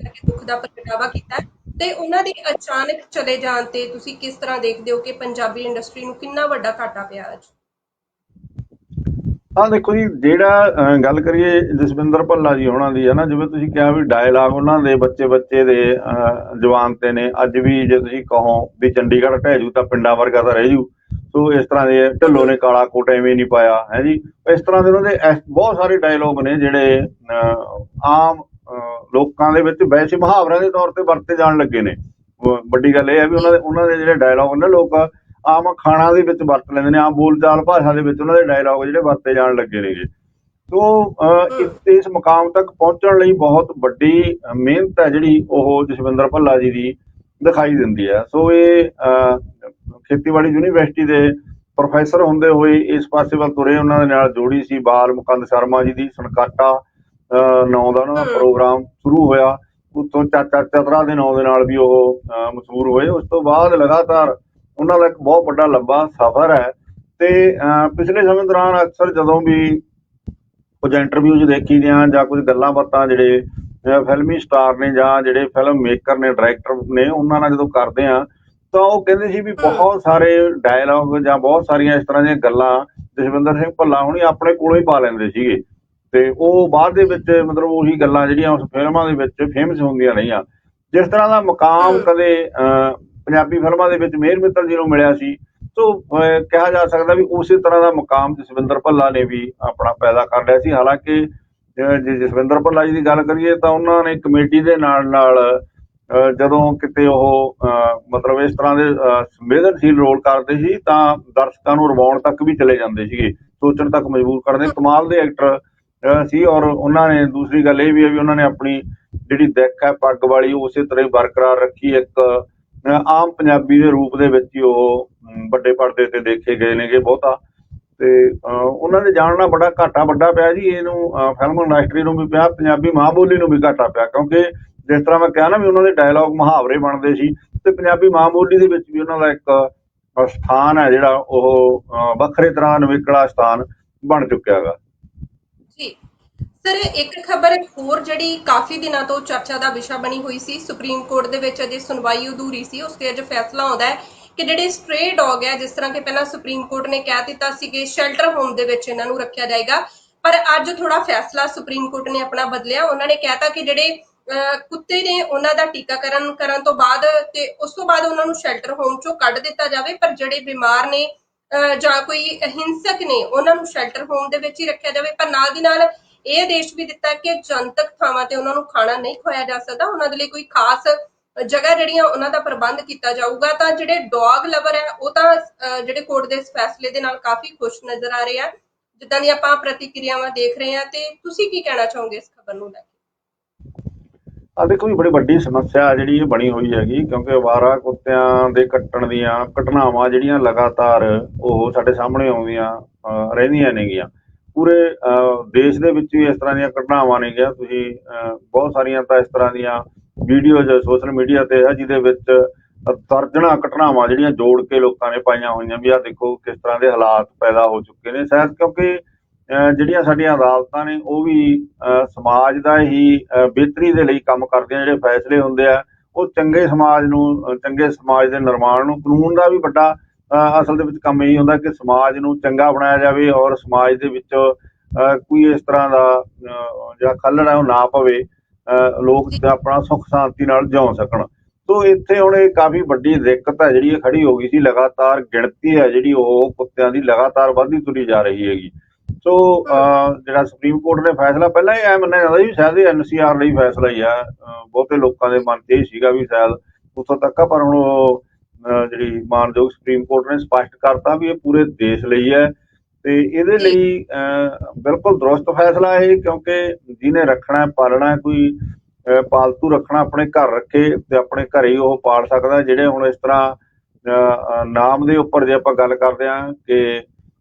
ਕਰਕੇ ਦੁੱਖ ਦਾ ਪ੍ਰਗਟਾਵਾ ਕੀਤਾ ਤੇ ਉਹਨਾਂ ਦੇ ਅਚਾਨਕ ਚਲੇ ਜਾਣ ਤੇ ਤੁਸੀਂ ਕਿਸ ਤਰ੍ਹਾਂ ਦੇਖਦੇ ਹੋ ਕਿ ਪੰਜਾਬੀ ਇੰਡਸਟਰੀ ਨੂੰ ਕਿੰਨਾ ਵੱਡਾ ਘਾਟਾ ਪਿਆ ਅੱਜ? ਆ ਦੇਖੋ ਜੀ ਜਿਹੜਾ ਗੱਲ ਕਰੀਏ ਜਸਵਿੰਦਰ ਭੱਲਾ ਜੀ ਹੋਣਾ ਦੀ ਹੈ ਨਾ ਜਿਵੇਂ ਤੁਸੀਂ ਕਿਹਾ ਵੀ ਡਾਇਲਾਗ ਉਹਨਾਂ ਦੇ ਬੱਚੇ ਬੱਚੇ ਦੇ ਜਵਾਨ ਤੇ ਨੇ ਅੱਜ ਵੀ ਜੇ ਤੁਸੀਂ ਕਹੋ ਵੀ ਚੰਡੀਗੜ੍ਹ ਢਹਿ ਜੂ ਤਾਂ ਪਿੰਡਾਂ ਵਰਗਾ ਤਾਂ ਰਹਿ ਜੂ। ਸੋ ਇਸ ਤਰ੍ਹਾਂ ਦੇ ਢਿੱਲੋਂ ਨੇ ਕਾਲਾ ਕੋਟ ਐਵੇਂ ਨਹੀਂ ਪਾਇਆ ਹੈ ਜੀ? ਇਸ ਤਰ੍ਹਾਂ ਦੇ ਉਹਨਾਂ ਦੇ ਐਸ- ਬਹੁਤ ਸਾਰੇ ਡਾਇਲੋਗ ਨੇ ਜਿਹੜੇ ਅਹ, ਆਮ ਲੋਕਾਂ ਦੇ ਵਿੱਚ ਵੈਸੇ ਮੁਹਾਵਰਿਆਂ ਦੇ ਤੌਰ ਤੇ ਵਰਤੇ ਜਾਣ ਲੱਗੇ ਨੇ। ਵੱਡੀ ਗੱਲ ਇਹ ਹੈ ਵੀ ਉਹਨਾਂ ਦੇ ਉਹਨਾਂ ਦੇ ਜਿਹੜੇ ਡਾਇਲੋਗ ਨੇ ਲੋਕ ਆਮ ਖਾਣਾ ਦੇ ਵਿੱਚ ਵਰਤ ਲੈਂਦੇ ਨੇ ਆਮ ਬੋਲਚਾਲ ਭਾਸ਼ਾ ਦੇ ਵਿੱਚ ਉਹਨਾਂ ਦੇ ਡਾਇਲੋਗ ਜਿਹੜੇ ਵਰਤੇ ਜਾਣ ਲੱਗੇ ਨੇਗੇ। ਸੋ ਅਹ, ਇਸ ਮੁਕਾਮ ਤੱਕ ਪਹੁੰਚਣ ਲਈ ਬਹੁਤ ਵੱਡੀ ਮਿਹਨਤ ਹੈ ਜਿਹੜੀ ਉਹ ਜਸਵਿੰਦਰ ਭੱਲਾ ਜੀ ਦੀ ਦਿਖਾਈ ਦਿੰਦੀ ਹੈ। ਸੋ ਇਹ ਖੇਤੀਬਾੜੀ ਯੂਨੀਵਰਸਿਟੀ ਦੇ ਪ੍ਰੋਫੈਸਰ ਹੁੰਦੇ ਹੋਏ ਇਸ ਪਾਸੇ ਵੱਲ ਤੁਰੇ ਉਹਨਾਂ ਦੇ ਨਾਲ ਜੋੜੀ ਸੀ ਬਾਲ ਮੁਕੰਦ ਸ਼ਰਮਾ ਜੀ ਦੀ ਸਨਕਾਟਾ ਨਾਂ ਦਾ ਉਹਨਾਂ ਦਾ। ਪ੍ਰੋਗਰਾਮ ਸ਼ੁਰੂ ਹੋਇਆ। ਉਤੋਂ ਚਾਚਾ ਚਤਰਾ ਦੇ ਨਾਂ ਦੇ ਨਾਲ ਵੀ ਉਹ ਮਸ਼ਹੂਰ ਹੋਏ। ਉਸ ਤੋਂ ਬਾਅਦ ਲਗਾਤਾਰ ਉਹਨਾਂ ਦਾ ਇੱਕ ਬਹੁਤ ਵੱਡਾ ਲੰਬਾ ਸਫ਼ਰ ਹੈ। ਤੇ ਪਿਛਲੇ ਸਮੇਂ ਦੌਰਾਨ ਅਕਸਰ ਜਦੋਂ ਵੀ ਕੁਝ ਇੰਟਰਵਿਊਜ਼ ਦੇਖੀ ਦੀਆਂ ਜਾਂ ਕੁਝ ਗੱਲਾਂ ਬਾਤਾਂ ਜਿਹੜੇ ਫਿਲਮੀ ਸਟਾਰ ਨੇ ਜਾਂ ਜਿਹੜੇ ਫਿਲਮ ਮੇਕਰ ਨੇ ਡਾਇਰੈਕਟਰ ਨੇ ਉਹਨਾਂ ਨਾਲ ਜਦੋਂ ਕਰਦੇ ਆ ਤਾਂ ਉਹ ਕਹਿੰਦੇ ਸੀ ਵੀ ਬਹੁਤ ਸਾਰੇ ਡਾਇਲੌਗ ਜਾਂ ਬਹੁਤ ਸਾਰੀਆਂ ਇਸ ਤਰ੍ਹਾਂ ਦੀਆਂ ਗੱਲਾਂ ਜਸਵਿੰਦਰ ਸਿੰਘ ਭੱਲਾ ਹੁਣੀ ਆਪਣੇ ਕੋਲੋਂ ਹੀ ਪਾ ਲੈਂਦੇ ਸੀਗੇ। ਤੇ ਉਹ ਬਾਅਦ ਦੇ ਵਿੱਚ ਮਤਲਬ ਉਹੀ ਗੱਲਾਂ ਜਿਹੜੀਆਂ ਉਸ ਫਿਲਮਾਂ ਦੇ ਵਿੱਚ ਫੇਮਸ ਹੁੰਦੀਆਂ ਰਹੀਆਂ। ਜਿਸ ਤਰ੍ਹਾਂ ਦਾ ਮਕਾਮ। ਕਦੇ ਪੰਜਾਬੀ ਫਿਲਮਾਂ ਦੇ ਵਿੱਚ ਮੇਹਰ ਮਿੱਤਲ ਜੀ ਨੂੰ ਮਿਲਿਆ ਸੀ। ਸੋ ਕਿਹਾ ਜਾ ਸਕਦਾ ਵੀ ਉਸੇ ਤਰ੍ਹਾਂ ਦਾ ਮੁਕਾਮ ਜਸਵਿੰਦਰ ਭੱਲਾ ਨੇ ਵੀ ਆਪਣਾ ਪੈਦਾ ਕਰ ਲਿਆ ਸੀ। ਹਾਲਾਂਕਿ ਜੇ ਜਸਵਿੰਦਰ ਭੱਲਾ ਜੀ ਦੀ ਗੱਲ ਕਰੀਏ ਤਾਂ ਉਹਨਾਂ ਨੇ ਕਮੇਟੀ ਦੇ ਨਾਲ ਨਾਲ ਜਦੋਂ ਕਿਤੇ ਉਹ ਮਤਲਬ ਇਸ ਤਰ੍ਹਾਂ ਦੇ ਸੰਵੇਦਨਸ਼ੀਲ ਰੋਲ ਕਰਦੇ ਸੀ ਤਾਂ ਦਰਸ਼ਕਾਂ ਨੂੰ ਰਵਾਉਣ ਤੱਕ ਵੀ ਚਲੇ ਜਾਂਦੇ ਸੀਗੇ। ਸੋਚਣ ਤੱਕ ਮਜਬੂਰ ਕਰਦੇ। ਕਮਾਲ ਦੇ ਐਕਟਰ ਸੀ ਔਰ ਉਹਨਾਂ ਨੇ ਦੂਸਰੀ ਗੱਲ ਇਹ ਵੀ ਹੈ ਵੀ ਉਹਨਾਂ ਨੇ ਆਪਣੀ ਜਿਹੜੀ ਦਿੱਖ ਹੈ, ਪੱਗ ਵਾਲੀ, ਉਸੇ ਤਰ੍ਹਾਂ ਹੀ ਬਰਕਰਾਰ ਰੱਖੀ। ਇੱਕ ਆਮ ਪੰਜਾਬੀ ਦੇ ਰੂਪ ਦੇ ਵਿੱਚ ਹੀ ਉਹ ਵੱਡੇ ਪਰਦੇ ਤੇ ਦੇਖੇ ਗਏ ਨੇਗੇ ਬਹੁਤਾ। ਤੇ ਅਹ, ਉਹਨਾਂ ਦੇ ਜਾਣਨਾ ਬੜਾ ਘਾਟਾ ਵੱਡਾ ਪਿਆ ਜੀ। ਇਹਨੂੰ ਫਿਲਮ ਇੰਡਸਟਰੀ ਨੂੰ ਵੀ ਪਿਆ ਪੰਜਾਬੀ ਮਾਂ ਬੋਲੀ ਨੂੰ ਵੀ ਘਾਟਾ ਪਿਆ। ਕਿਉਂਕਿ ਜਿਸ ਤਰ੍ਹਾਂ ਮੈਂ ਕਿਹਾ ਨਾ ਵੀ ਉਹਨਾਂ ਦੇ ਡਾਇਲੌਗ ਮੁਹਾਵਰੇ ਬਣਦੇ ਸੀ ਤੇ ਪੰਜਾਬੀ ਮਾਂ ਬੋਲੀ ਦੇ ਵਿੱਚ ਵੀ ਉਹਨਾਂ ਦਾ ਇੱਕ ਸਥਾਨ ਹੈ ਜਿਹੜਾ ਉਹ ਅਹ, ਵੱਖਰੇ ਤਰ੍ਹਾਂ ਦਾ ਨਵੇਕਲਾ ਸਥਾਨ ਬਣ ਚੁੱਕਿਆ ਹੈਗਾ। ਜੀ। ਸਰ ਇੱਕ ਖਬਰ ਹੋਰ ਜਿਹੜੀ ਕਾਫੀ ਦਿਨਾਂ ਤੋਂ ਚਰਚਾ ਦਾ ਵਿਸ਼ਾ ਬਣੀ ਹੋਈ ਸੀ ਸੁਪਰੀਮ ਕੋਰਟ ਦੇ ਵਿੱਚ ਅਜੇ ਸੁਣਵਾਈ ਅਧੂਰੀ ਸੀ ਉਸ ਤੇ ਅੱਜ ਫੈਸਲਾ ਆਉਂਦਾ ਹੈ ਕਿ ਜਿਹੜੇ ਸਟ੍ਰੇ ਡੌਗ ਹੈ ਜਿਸ ਤਰ੍ਹਾਂ ਕਿ ਪਹਿਲਾਂ ਸੁਪਰੀਮ ਕੋਰਟ ਨੇ ਕਹਿ ਦਿੱਤਾ ਸੀ ਕਿ ਸ਼ੈਲਟਰ ਹੋਮ ਦੇ ਵਿੱਚ ਇਹਨਾਂ ਨੂੰ ਰੱਖਿਆ ਜਾਏਗਾ ਪਰ ਅੱਜ ਥੋੜਾ ਫੈਸਲਾ ਸੁਪਰੀਮ ਕੋਰਟ ਨੇ ਆਪਣਾ ਬਦਲਿਆ। ਉਹਨਾਂ ਨੇ ਕਹਿਤਾ ਕਿ ਜਿਹੜੇ ਅਹ, ਕੁੱਤੇ ਨੇ ਉਹਨਾਂ ਦਾ ਟੀਕਾਕਰਨ ਕਰਨ ਤੋਂ ਬਾਅਦ ਤੇ ਉਸ ਤੋਂ ਬਾਅਦ ਉਹਨਾਂ ਨੂੰ ਸ਼ੈਲਟਰ ਹੋਮ ਚੋਂ ਕੱਢ ਦਿੱਤਾ ਜਾਵੇ ਪਰ ਜਿਹੜੇ ਬਿਮਾਰ ਨੇ ਅਹ ਜਾਂ ਕੋਈ ਹਿੰਸਕ ਨੇ ਉਹਨਾਂ ਨੂੰ ਸ਼ੈਲਟਰ ਹੋਮ ਦੇ ਵਿੱਚ ਹੀ ਰੱਖਿਆ ਜਾਵੇ। ਪਰ ਨਾਲ ਦੀ ਨਾਲ ਇਹ ਆਦੇਸ਼ ਵੀ ਦਿੱਤਾ ਕਿ ਜਨਤਕ ਥਾਵਾਂ ਤੇ ਉਹਨਾਂ ਨੂੰ ਖਾਣਾ ਨਹੀਂ ਖਵਾਇਆ ਜਾ ਸਕਦਾ। ਉਹਨਾਂ ਦੇ ਲਈ ਕੋਈ ਖਾਸ ਜਗ੍ਹਾ ਜਿਹੜੀਆਂ ਉਹਨਾਂ ਦਾ ਪ੍ਰਬੰਧ ਕੀਤਾ ਜਾਊਗਾ, ਤਾਂ ਜਿਹੜੇ ਡੌਗ ਲਵਰ ਹੈ, ਉਹ ਤਾਂ ਜਿਹੜੇ ਕੋਰਟ ਦੇ ਇਸ ਫੈਸਲੇ ਦੇ ਨਾਲ ਕਾਫੀ ਖੁਸ਼ ਨਜ਼ਰ ਆ ਰਹੇ ਆ। ਜਿੱਦਾਂ ਦੀ ਆਪਾਂ ਪ੍ਰਤੀਕਿਰਿਆਵਾਂ ਦੇਖ ਰਹੇ ਆ, ਤੇ ਤੁਸੀਂ ਕੀ ਕਹਿਣਾ ਚਾਹੋਗੇ ਇਸ ਖਬਰ ਨੂੰ ਲੈ ਕੇ? ਆ ਦੇਖੋ ਜੀ, ਬੜੀ ਵੱਡੀ ਸਮੱਸਿਆ ਜਿਹੜੀ ਇਹ ਬਣੀ ਹੋਈ ਹੈਗੀ, ਕਿਉਂਕਿ ਅਵਾਰਾ ਕੁੱਤਿਆਂ ਦੇ ਕੱਟਣ ਦੀਆਂ ਘਟਨਾਵਾਂ ਜਿਹੜੀਆਂ ਲਗਾਤਾਰ ਉਹ ਸਾਡੇ ਸਾਹਮਣੇ ਆਉਂਦੀਆਂ ਰਹਿੰਦੀਆਂ ਨੇਗੀਆਂ। ਪੂਰੇ ਦੇਸ਼ ਦੇ ਵਿੱਚ ਵੀ ਇਸ ਤਰ੍ਹਾਂ ਦੀਆਂ ਘਟਨਾਵਾਂ ਨੇਗੀਆਂ ਤੁਸੀਂ ਬਹੁਤ ਸਾਰੀਆਂ ਤਾਂ ਇਸ ਤਰ੍ਹਾਂ ਦੀਆਂ ਵੀਡੀਓਜ਼ ਸੋਸ਼ਲ ਮੀਡੀਆ ਤੇ ਹੈ, ਜਿਹਦੇ ਵਿੱਚ ਦਰਜਨਾਂ ਘਟਨਾਵਾਂ ਜਿਹੜੀਆਂ ਜੋੜ ਕੇ ਲੋਕਾਂ ਨੇ ਪਾਈਆਂ ਹੋਈਆਂ ਵੀ ਆ। ਦੇਖੋ ਕਿਸ ਤਰ੍ਹਾਂ ਦੇ ਹਾਲਾਤ ਪੈਦਾ ਹੋ ਚੁੱਕੇ ਨੇ। ਸ਼ਾਇਦ ਕਿਉਂਕਿ ਅਹ ਜਿਹੜੀਆਂ ਸਾਡੀਆਂ ਅਦਾਲਤਾਂ ਨੇ, ਉਹ ਵੀ ਅਹ ਸਮਾਜ ਦਾ ਹੀ ਅਹ ਬਿਹਤਰੀ ਦੇ ਲਈ ਕੰਮ ਕਰਦੀਆਂ ਜਿਹੜੇ ਫੈਸਲੇ ਹੁੰਦੇ ਆ, ਉਹ ਚੰਗੇ ਸਮਾਜ ਨੂੰ, ਚੰਗੇ ਸਮਾਜ ਦੇ ਨਿਰਮਾਣ ਨੂੰ, ਕਾਨੂੰਨ ਦਾ ਵੀ ਵੱਡਾ ਅਸਲ ਦੇ ਵਿੱਚ ਕੰਮ ਇਹੀ ਹੁੰਦਾ ਕਿ ਸਮਾਜ ਨੂੰ ਚੰਗਾ ਬਣਾਇਆ ਜਾਵੇ ਔਰ ਸਮਾਜ ਦੇ ਵਿੱਚ ਕੋਈ ਇਸ ਤਰ੍ਹਾਂ ਦਾ ਜਿਹੜਾ ਖੱਲੜ ਹੈ ਉਹ ਨਾ ਪਵੇ ਲੋਕ ਆਪਣਾ ਸੁੱਖ ਸ਼ਾਂਤੀ ਨਾਲ ਜਿਉ ਸਕਣ। ਸੋ ਇੱਥੇ ਹੁਣ ਇਹ ਕਾਫੀ ਵੱਡੀ ਦਿੱਕਤ ਹੈ ਜਿਹੜੀ ਇਹ ਖੜੀ ਹੋ ਗਈ ਸੀ ਲਗਾਤਾਰ ਗਿਣਤੀ ਹੈ ਜਿਹੜੀ ਉਹ ਕੁੱਤਿਆਂ ਦੀ ਲਗਾਤਾਰ ਵੱਧਦੀ ਤੁਰੀ ਜਾ ਰਹੀ ਹੈਗੀ। ਸੋ ਜਿਹੜਾ ਸੁਪਰੀਮ ਕੋਰਟ ਨੇ ਫੈਸਲਾ ਪਹਿਲਾਂ ਹੀ ਐ ਮੰਨਿਆ ਜਾਂਦਾ ਵੀ ਸ਼ਾਇਦ ਇਹ ਐਨਸੀਆਰ ਲਈ ਫੈਸਲਾ ਹੀ ਆ ਬਹੁਤੇ ਲੋਕਾਂ ਦੇ ਮਨ 'ਚ ਇਹ ਸੀਗਾ ਵੀ ਸ਼ਾਇਦ ਉੱਥੋਂ ਤੱਕ ਪਰ ਹੁਣ ਜਿਹੜੀ ਮਾਨਯੋਗ ਸੁਪਰੀਮ ਕੋਰਟ ਨੇ ਸਪਸ਼ਟ ਕਰਤਾ ਵੀ ਇਹ ਪੂਰੇ ਦੇਸ਼ ਲਈ ਹੈ ਤੇ ਇਹਦੇ ਲਈ ਬਿਲਕੁਲ ਦਰੁਸਤ ਫੈਸਲਾ ਇਹ ਕਿਉਂਕਿ ਜਿਹਨੇ ਰੱਖਣਾ ਹੈ, ਪਾਲਣਾ ਹੈ, ਕੋਈ ਪਾਲਤੂ ਰੱਖਣਾ ਆਪਣੇ ਘਰ ਰੱਖੇ ਤੇ ਆਪਣੇ ਘਰੇ ਹੀ ਉਹ ਪਾਲ ਸਕਦਾ ਜਿਹੜੇ ਹੁਣ ਇਸ ਤਰ੍ਹਾਂ ਨਾਮ ਦੇ ਉੱਪਰ ਜੇ ਆਪਾਂ ਗੱਲ ਕਰਦੇ ਹਾਂ ਕਿ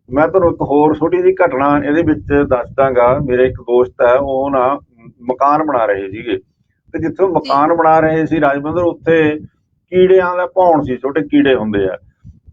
ਮੈਂ ਤੁਹਾਨੂੰ ਇੱਕ ਹੋਰ ਛੋਟੀ ਜਿਹੀ ਘਟਨਾ ਇਹਦੇ ਵਿੱਚ ਦੱਸ ਦਾਂਗਾ ਮੇਰੇ ਇੱਕ ਦੋਸਤ ਹੈ ਉਹ ਨਾ ਮਕਾਨ ਬਣਾ ਰਹੇ ਸੀਗੇ। ਤੇ ਜਿੱਥੇ ਮਕਾਨ ਬਣਾ ਰਹੇ ਸੀ ਰਾਜਵਿੰਦਰ ਉੱਥੇ ਕੀੜਿਆਂ ਦਾ ਭੌਣ ਸੀ, ਛੋਟੇ ਕੀੜੇ ਹੁੰਦੇ ਆ।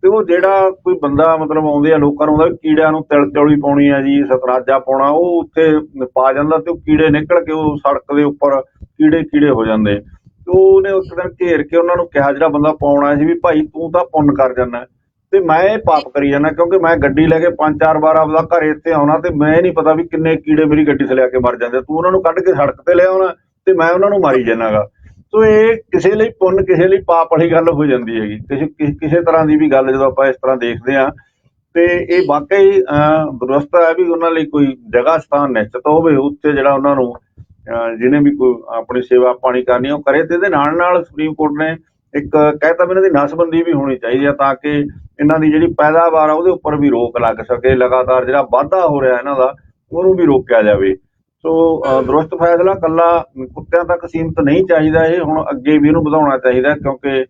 ਤੇ ਉਹ ਜਿਹੜਾ ਕੋਈ ਬੰਦਾ ਮਤਲਬ ਆਉਂਦੇ ਆ, ਲੋਕਾਂ ਨੂੰ ਆਉਂਦਾ ਕੀੜਿਆਂ ਨੂੰ ਤਿਲ ਤਿਉਲੀ ਪਾਉਣੀ ਆ ਜੀ, ਸਤਰਾਜਾ ਪਾਉਣਾ, ਉਹ ਉੱਥੇ ਪਾ ਜਾਂਦਾ ਤੇ ਉਹ ਕੀੜੇ ਨਿਕਲ ਕੇ ਉਹ ਸੜਕ ਦੇ ਉੱਪਰ ਕੀੜੇ ਕੀੜੇ ਹੋ ਜਾਂਦੇ ਤੇ ਉਹਨੇ ਉਸ ਦਿਨ ਘੇਰ ਕੇ ਉਹਨਾਂ ਨੂੰ ਕਿਹਾ, ਜਿਹੜਾ ਬੰਦਾ ਪਾਉਣਾ ਸੀ ਵੀ ਭਾਈ ਤੂੰ ਤਾਂ ਪੁੰਨ ਕਰ ਜਾਂਦਾ ਤੇ ਮੈਂ ਇਹ ਪਾਪ ਕਰੀ ਜਾਂਦਾ ਕਿਉਂਕਿ ਮੈਂ ਗੱਡੀ ਲੈ ਕੇ ਪੰਜ ਚਾਰ ਵਾਰ ਆਪਦਾ ਘਰੇ ਇੱਥੇ ਆਉਣਾ ਤੇ ਮੈਂ ਨਹੀਂ ਪਤਾ ਵੀ ਕਿੰਨੇ ਕੀੜੇ ਮੇਰੀ ਗੱਡੀ 'ਚ ਲਿਆ ਕੇ ਮਰ ਜਾਂਦੇ। ਤੂੰ ਉਹਨਾਂ ਨੂੰ ਕੱਢ ਕੇ ਸੜਕ ਤੇ ਲਿਆਉਣਾ ਤੇ ਮੈਂ ਉਹਨਾਂ ਨੂੰ ਮਾਰੀ ਜਾਣਾਗਾ ਸੋ ਇਹ ਕਿਸੇ ਲਈ ਪੁੰਨ ਕਿਸੇ ਲਈ ਪਾਪ ਵਾਲੀ ਗੱਲ ਹੋ ਜਾਂਦੀ ਹੈਗੀ। ਕਿਸੇ ਕਿਸੇ ਤਰ੍ਹਾਂ ਦੀ ਵੀ ਗੱਲ ਜਦੋਂ ਆਪਾਂ ਇਸ ਤਰ੍ਹਾਂ ਦੇਖਦੇ ਆ ਤੇ ਇਹ ਵਾਕਈ ਅਹ, ਹੈ ਵੀ ਉਹਨਾਂ ਲਈ ਕੋਈ ਜਗ੍ਹਾ ਸਥਾਨ ਨਿਸ਼ਚਿਤ ਹੋਵੇ ਉੱਥੇ ਜਿਹੜਾ ਉਹਨਾਂ ਨੂੰ ਅਹ, ਜਿਹਨੇ ਵੀ ਕੋਈ ਆਪਣੀ ਸੇਵਾ ਪਾਣੀ ਕਰਨੀ ਉਹ ਕਰੇ ਤੇ ਇਹਦੇ ਨਾਲ ਨਾਲ ਸੁਪਰੀਮ ਕੋਰਟ ਨੇ ਇੱਕ ਕਹਿਤਾ ਵੀ ਇਹਨਾਂ ਦੀ ਨਸਬੰਦੀ ਵੀ ਹੋਣੀ ਚਾਹੀਦੀ ਆ ਤਾਂ ਕਿ ਇਹਨਾਂ ਦੀ ਜਿਹੜੀ ਪੈਦਾਵਾਰ ਆ ਉਹਦੇ ਉੱਪਰ ਵੀ ਰੋਕ ਲੱਗ ਸਕੇ। ਲਗਾਤਾਰ ਜਿਹੜਾ ਵਾਧਾ ਹੋ ਰਿਹਾ ਇਹਨਾਂ ਦਾ ਉਹਨੂੰ ਵੀ ਰੋਕਿਆ ਜਾਵੇ। ਸੋ ਦਰੁਸਤ ਫੈਸਲਾ ਕੱਲਾ ਕੁੱਤਿਆਂ ਤੱਕ ਸੀਮਤ ਨਹੀਂ ਚਾਹੀਦਾ ਇਹ ਹੁਣ ਅੱਗੇ ਵੀ ਇਹਨੂੰ ਵਧਾਉਣਾ ਚਾਹੀਦਾ ਕਿਉਂਕਿ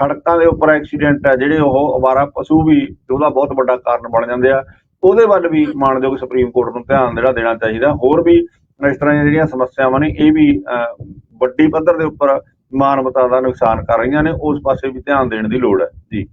ਸੜਕਾਂ ਦੇ ਉੱਪਰ ਐਕਸੀਡੈਂਟ ਆ ਜਿਹੜੇ ਉਹ ਅਵਾਰਾ ਪਸ਼ੂ ਵੀ ਉਹਦਾ ਬਹੁਤ ਵੱਡਾ ਕਾਰਨ ਬਣ ਜਾਂਦੇ ਆ। ਉਹਦੇ ਵੱਲ ਵੀ ਮਾਨਯੋਗ ਸੁਪਰੀਮ ਕੋਰਟ ਨੂੰ ਧਿਆਨ ਜਿਹੜਾ ਦੇਣਾ ਚਾਹੀਦਾ। ਹੋਰ ਵੀ ਇਸ ਤਰ੍ਹਾਂ ਦੀਆਂ ਜਿਹੜੀਆਂ ਸਮੱਸਿਆਵਾਂ ਨੇ ਇਹ ਵੀ ਵੱਡੀ ਪੱਧਰ ਦੇ ਉੱਪਰ ਮਾਨਵਤਾ ਦਾ ਨੁਕਸਾਨ ਕਰ ਰਹੀਆਂ ਨੇ ਉਸ ਪਾਸੇ ਵੀ ਧਿਆਨ ਦੇਣ ਦੀ ਲੋੜ ਹੈ। ਜੀ।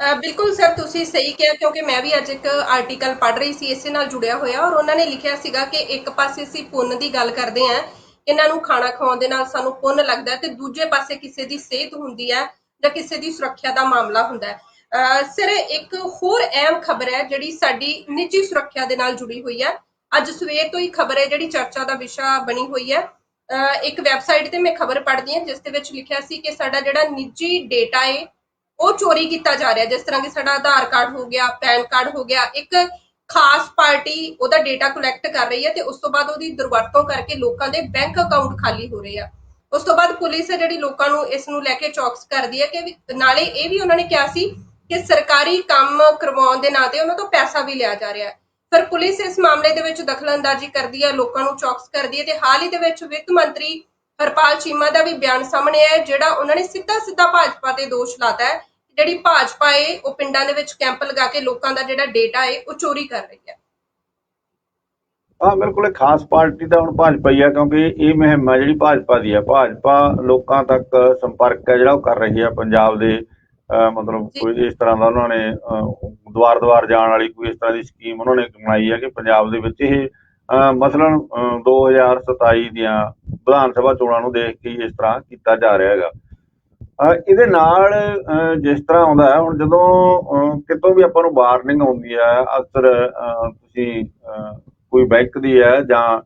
ਬਿਲਕੁਲ ਸਰ, ਤੁਸੀਂ ਸਹੀ ਕਿਹਾ, ਕਿਉਂਕਿ ਮੈਂ ਵੀ ਅੱਜ ਇੱਕ ਆਰਟੀਕਲ ਪੜ੍ਹ ਰਹੀ ਸੀ, ਇਸੇ ਨਾਲ ਜੁੜਿਆ ਹੋਇਆ, ਔਰ ਉਹਨਾਂ ਨੇ ਲਿਖਿਆ ਸੀਗਾ ਕਿ ਇੱਕ ਪਾਸੇ ਅਸੀਂ ਪੁੰਨ ਦੀ ਗੱਲ ਕਰਦੇ ਆਂ ਇਹਨਾਂ ਨੂੰ ਖਾਣਾ ਖਵਾਉਣ ਦੇ ਨਾਲ ਸਾਨੂੰ ਪੁੰਨ ਲੱਗਦਾ ਹੈ, ਤੇ ਦੂਜੇ ਪਾਸੇ ਕਿਸੇ ਦੀ ਸਿਹਤ ਹੁੰਦੀ ਹੈ, ਜਾਂ ਕਿਸੇ ਦੀ ਸੁਰੱਖਿਆ ਦਾ ਮਾਮਲਾ ਹੁੰਦਾ ਹੈ। ਸਰ, ਇੱਕ ਹੋਰ ਅਹਿਮ ਖਬਰ ਹੈ, ਜਿਹੜੀ ਸਾਡੀ ਨਿੱਜੀ ਸੁਰੱਖਿਆ ਦੇ ਨਾਲ ਜੁੜੀ ਹੋਈ ਹੈ। ਅੱਜ ਸਵੇਰ ਤੋਂ ਹੀ ਖਬਰ ਹੈ, ਜਿਹੜੀ ਚਰਚਾ ਦਾ ਵਿਸ਼ਾ ਬਣੀ ਹੋਈ ਹੈ। ਇੱਕ ਵੈਬਸਾਈਟ ਤੇ ਮੈਂ ਖਬਰ ਪੜ੍ਹਦੀ ਹਾਂ, ਜਿਸ ਦੇ ਵਿੱਚ ਲਿਖਿਆ ਸੀ ਕਿ ਸਾਡਾ ਜਿਹੜਾ ਨਿੱਜੀ ਡੇਟਾ ਹੈ ਉਹ ਚੋਰੀ ਕੀਤਾ ਜਾ ਰਿਹਾ, ਜਿਸ ਤਰ੍ਹਾਂ ਕਿ ਸਾਡਾ ਆਧਾਰ ਕਾਰਡ ਹੋ ਗਿਆ, ਪੈਨ ਕਾਰਡ ਹੋ ਗਿਆ, ਇੱਕ ਖਾਸ ਪਾਰਟੀ ਉਹਦਾ ਡੇਟਾ ਕਲੈਕਟ ਕਰ ਰਹੀ ਹੈ ਤੇ ਉਸ ਤੋਂ ਬਾਅਦ ਉਹਦੀ ਦੁਰਵਰਤੋਂ ਕਰਕੇ ਲੋਕਾਂ ਦੇ ਬੈਂਕ ਅਕਾਊਂਟ ਖਾਲੀ ਹੋ ਰਹੇ ਆ। ਉਸ ਤੋਂ ਬਾਅਦ ਪੁਲਿਸ ਹੈ ਜਿਹੜੀ ਲੋਕਾਂ ਨੂੰ ਇਸ ਨੂੰ ਲੈ ਕੇ ਚੌਕਸ ਕਰਦੀ ਹੈ ਕਿ ਨਾਲੇ ਇਹ ਵੀ ਉਹਨਾਂ ਨੇ ਕਿਹਾ ਸੀ ਕਿ ਸਰਕਾਰੀ ਕੰਮ ਕਰਵਾਉਣ ਦੇ ਨਾਂ ਤੇ ਉਹਨਾਂ ਤੋਂ ਪੈਸਾ ਵੀ ਲਿਆ ਜਾ ਰਿਹਾ। ਹੈ ਪਰ ਪੁਲਿਸ ਇਸ ਮਾਮਲੇ ਦੇ ਵਿੱਚ ਦਖਲਅੰਦਾਜ਼ੀ ਕਰਦੀ ਹੈ, ਲੋਕਾਂ ਨੂੰ ਚੌਕਸ ਕਰਦੀ ਹੈ ਤੇ ਹਾਲ ਹੀ ਦੇ ਵਿੱਚ ਵਿੱਤ ਮੰਤਰੀ ਹਰਪਾਲ ਚੀਮਾ ਦਾ ਵੀ ਬਿਆਨ ਸਾਹਮਣੇ ਆਇਆ ਜਿਹੜਾ ਉਹਨਾਂ ਨੇ ਸਿੱਧਾ ਸਿੱਧਾ ਭਾਜਪਾ ਤੇ ਦੋਸ਼ ਲਾਤਾ ਹੈ ਜਿਹੜੀ ਭਾਜਪਾ ਏ ਉਹ ਪਿੰਡਾਂ ਦੇ ਵਿੱਚ ਕੈਂਪ ਲਗਾ ਕੇ ਲੋਕਾਂ ਦਾ ਜਿਹੜਾ ਡੇਟਾ ਏ ਉਹ ਚੋਰੀ ਕਰ ਰਹੀ ਹੈ। ਹਾਂ ਬਿਲਕੁਲ ਇਹ ਖਾਸ ਪਾਰਟੀ ਤਾਂ ਹੁਣ ਭਾਜਪਾ ਹੀ ਆ ਕਿਉਂਕਿ ਇਹ ਮੁਹਿੰਮ ਜਿਹੜੀ ਭਾਜਪਾ ਦੀ ਆ। ਭਾਜਪਾ ਲੋਕਾਂ ਤੱਕ ਸੰਪਰਕ ਹੈ ਜਿਹੜਾ ਉਹ ਕਰ ਰਹੀ ਆ ਪੰਜਾਬ ਦੇ ਮਤਲਬ। ਕੋਈ ਇਸ ਤਰ੍ਹਾਂ ਦਾ ਉਹਨਾਂ ਨੇ ਦਵਾਰ ਦਵਾਰ ਜਾਣ ਵਾਲੀ ਕੋਈ ਇਸ ਤਰ੍ਹਾਂ ਦੀ ਸਕੀਮ ਉਹਨਾਂ ਨੇ ਬਣਾਈ ਹੈ ਕਿ ਪੰਜਾਬ ਦੇ ਵਿੱਚ ਇਹ ਮਸਲਨ ਅਹ 2027 ਦੀਆਂ ਵਿਧਾਨ ਸਭਾ ਚੋਣਾਂ ਨੂੰ ਦੇਖ ਕੇ ਇਸ ਤਰ੍ਹਾਂ ਕੀਤਾ ਜਾ ਰਿਹਾ ਹੈਗਾ। ਇਹਦੇ ਨਾਲ ਜਿਸ ਤਰ੍ਹਾਂ ਆਉਂਦਾ ਹੈ, ਹੁਣ ਜਦੋਂ ਅਹ ਕਿਤੋਂ ਵੀ ਆਪਾਂ ਨੂੰ ਵਾਰਨਿੰਗ ਆਉਂਦੀ ਹੈ, ਅਕਸਰ ਤੁਸੀਂ ਅਹ ਕੋਈ ਬੈਂਕ ਦੀ ਹੈ ਜਾਂ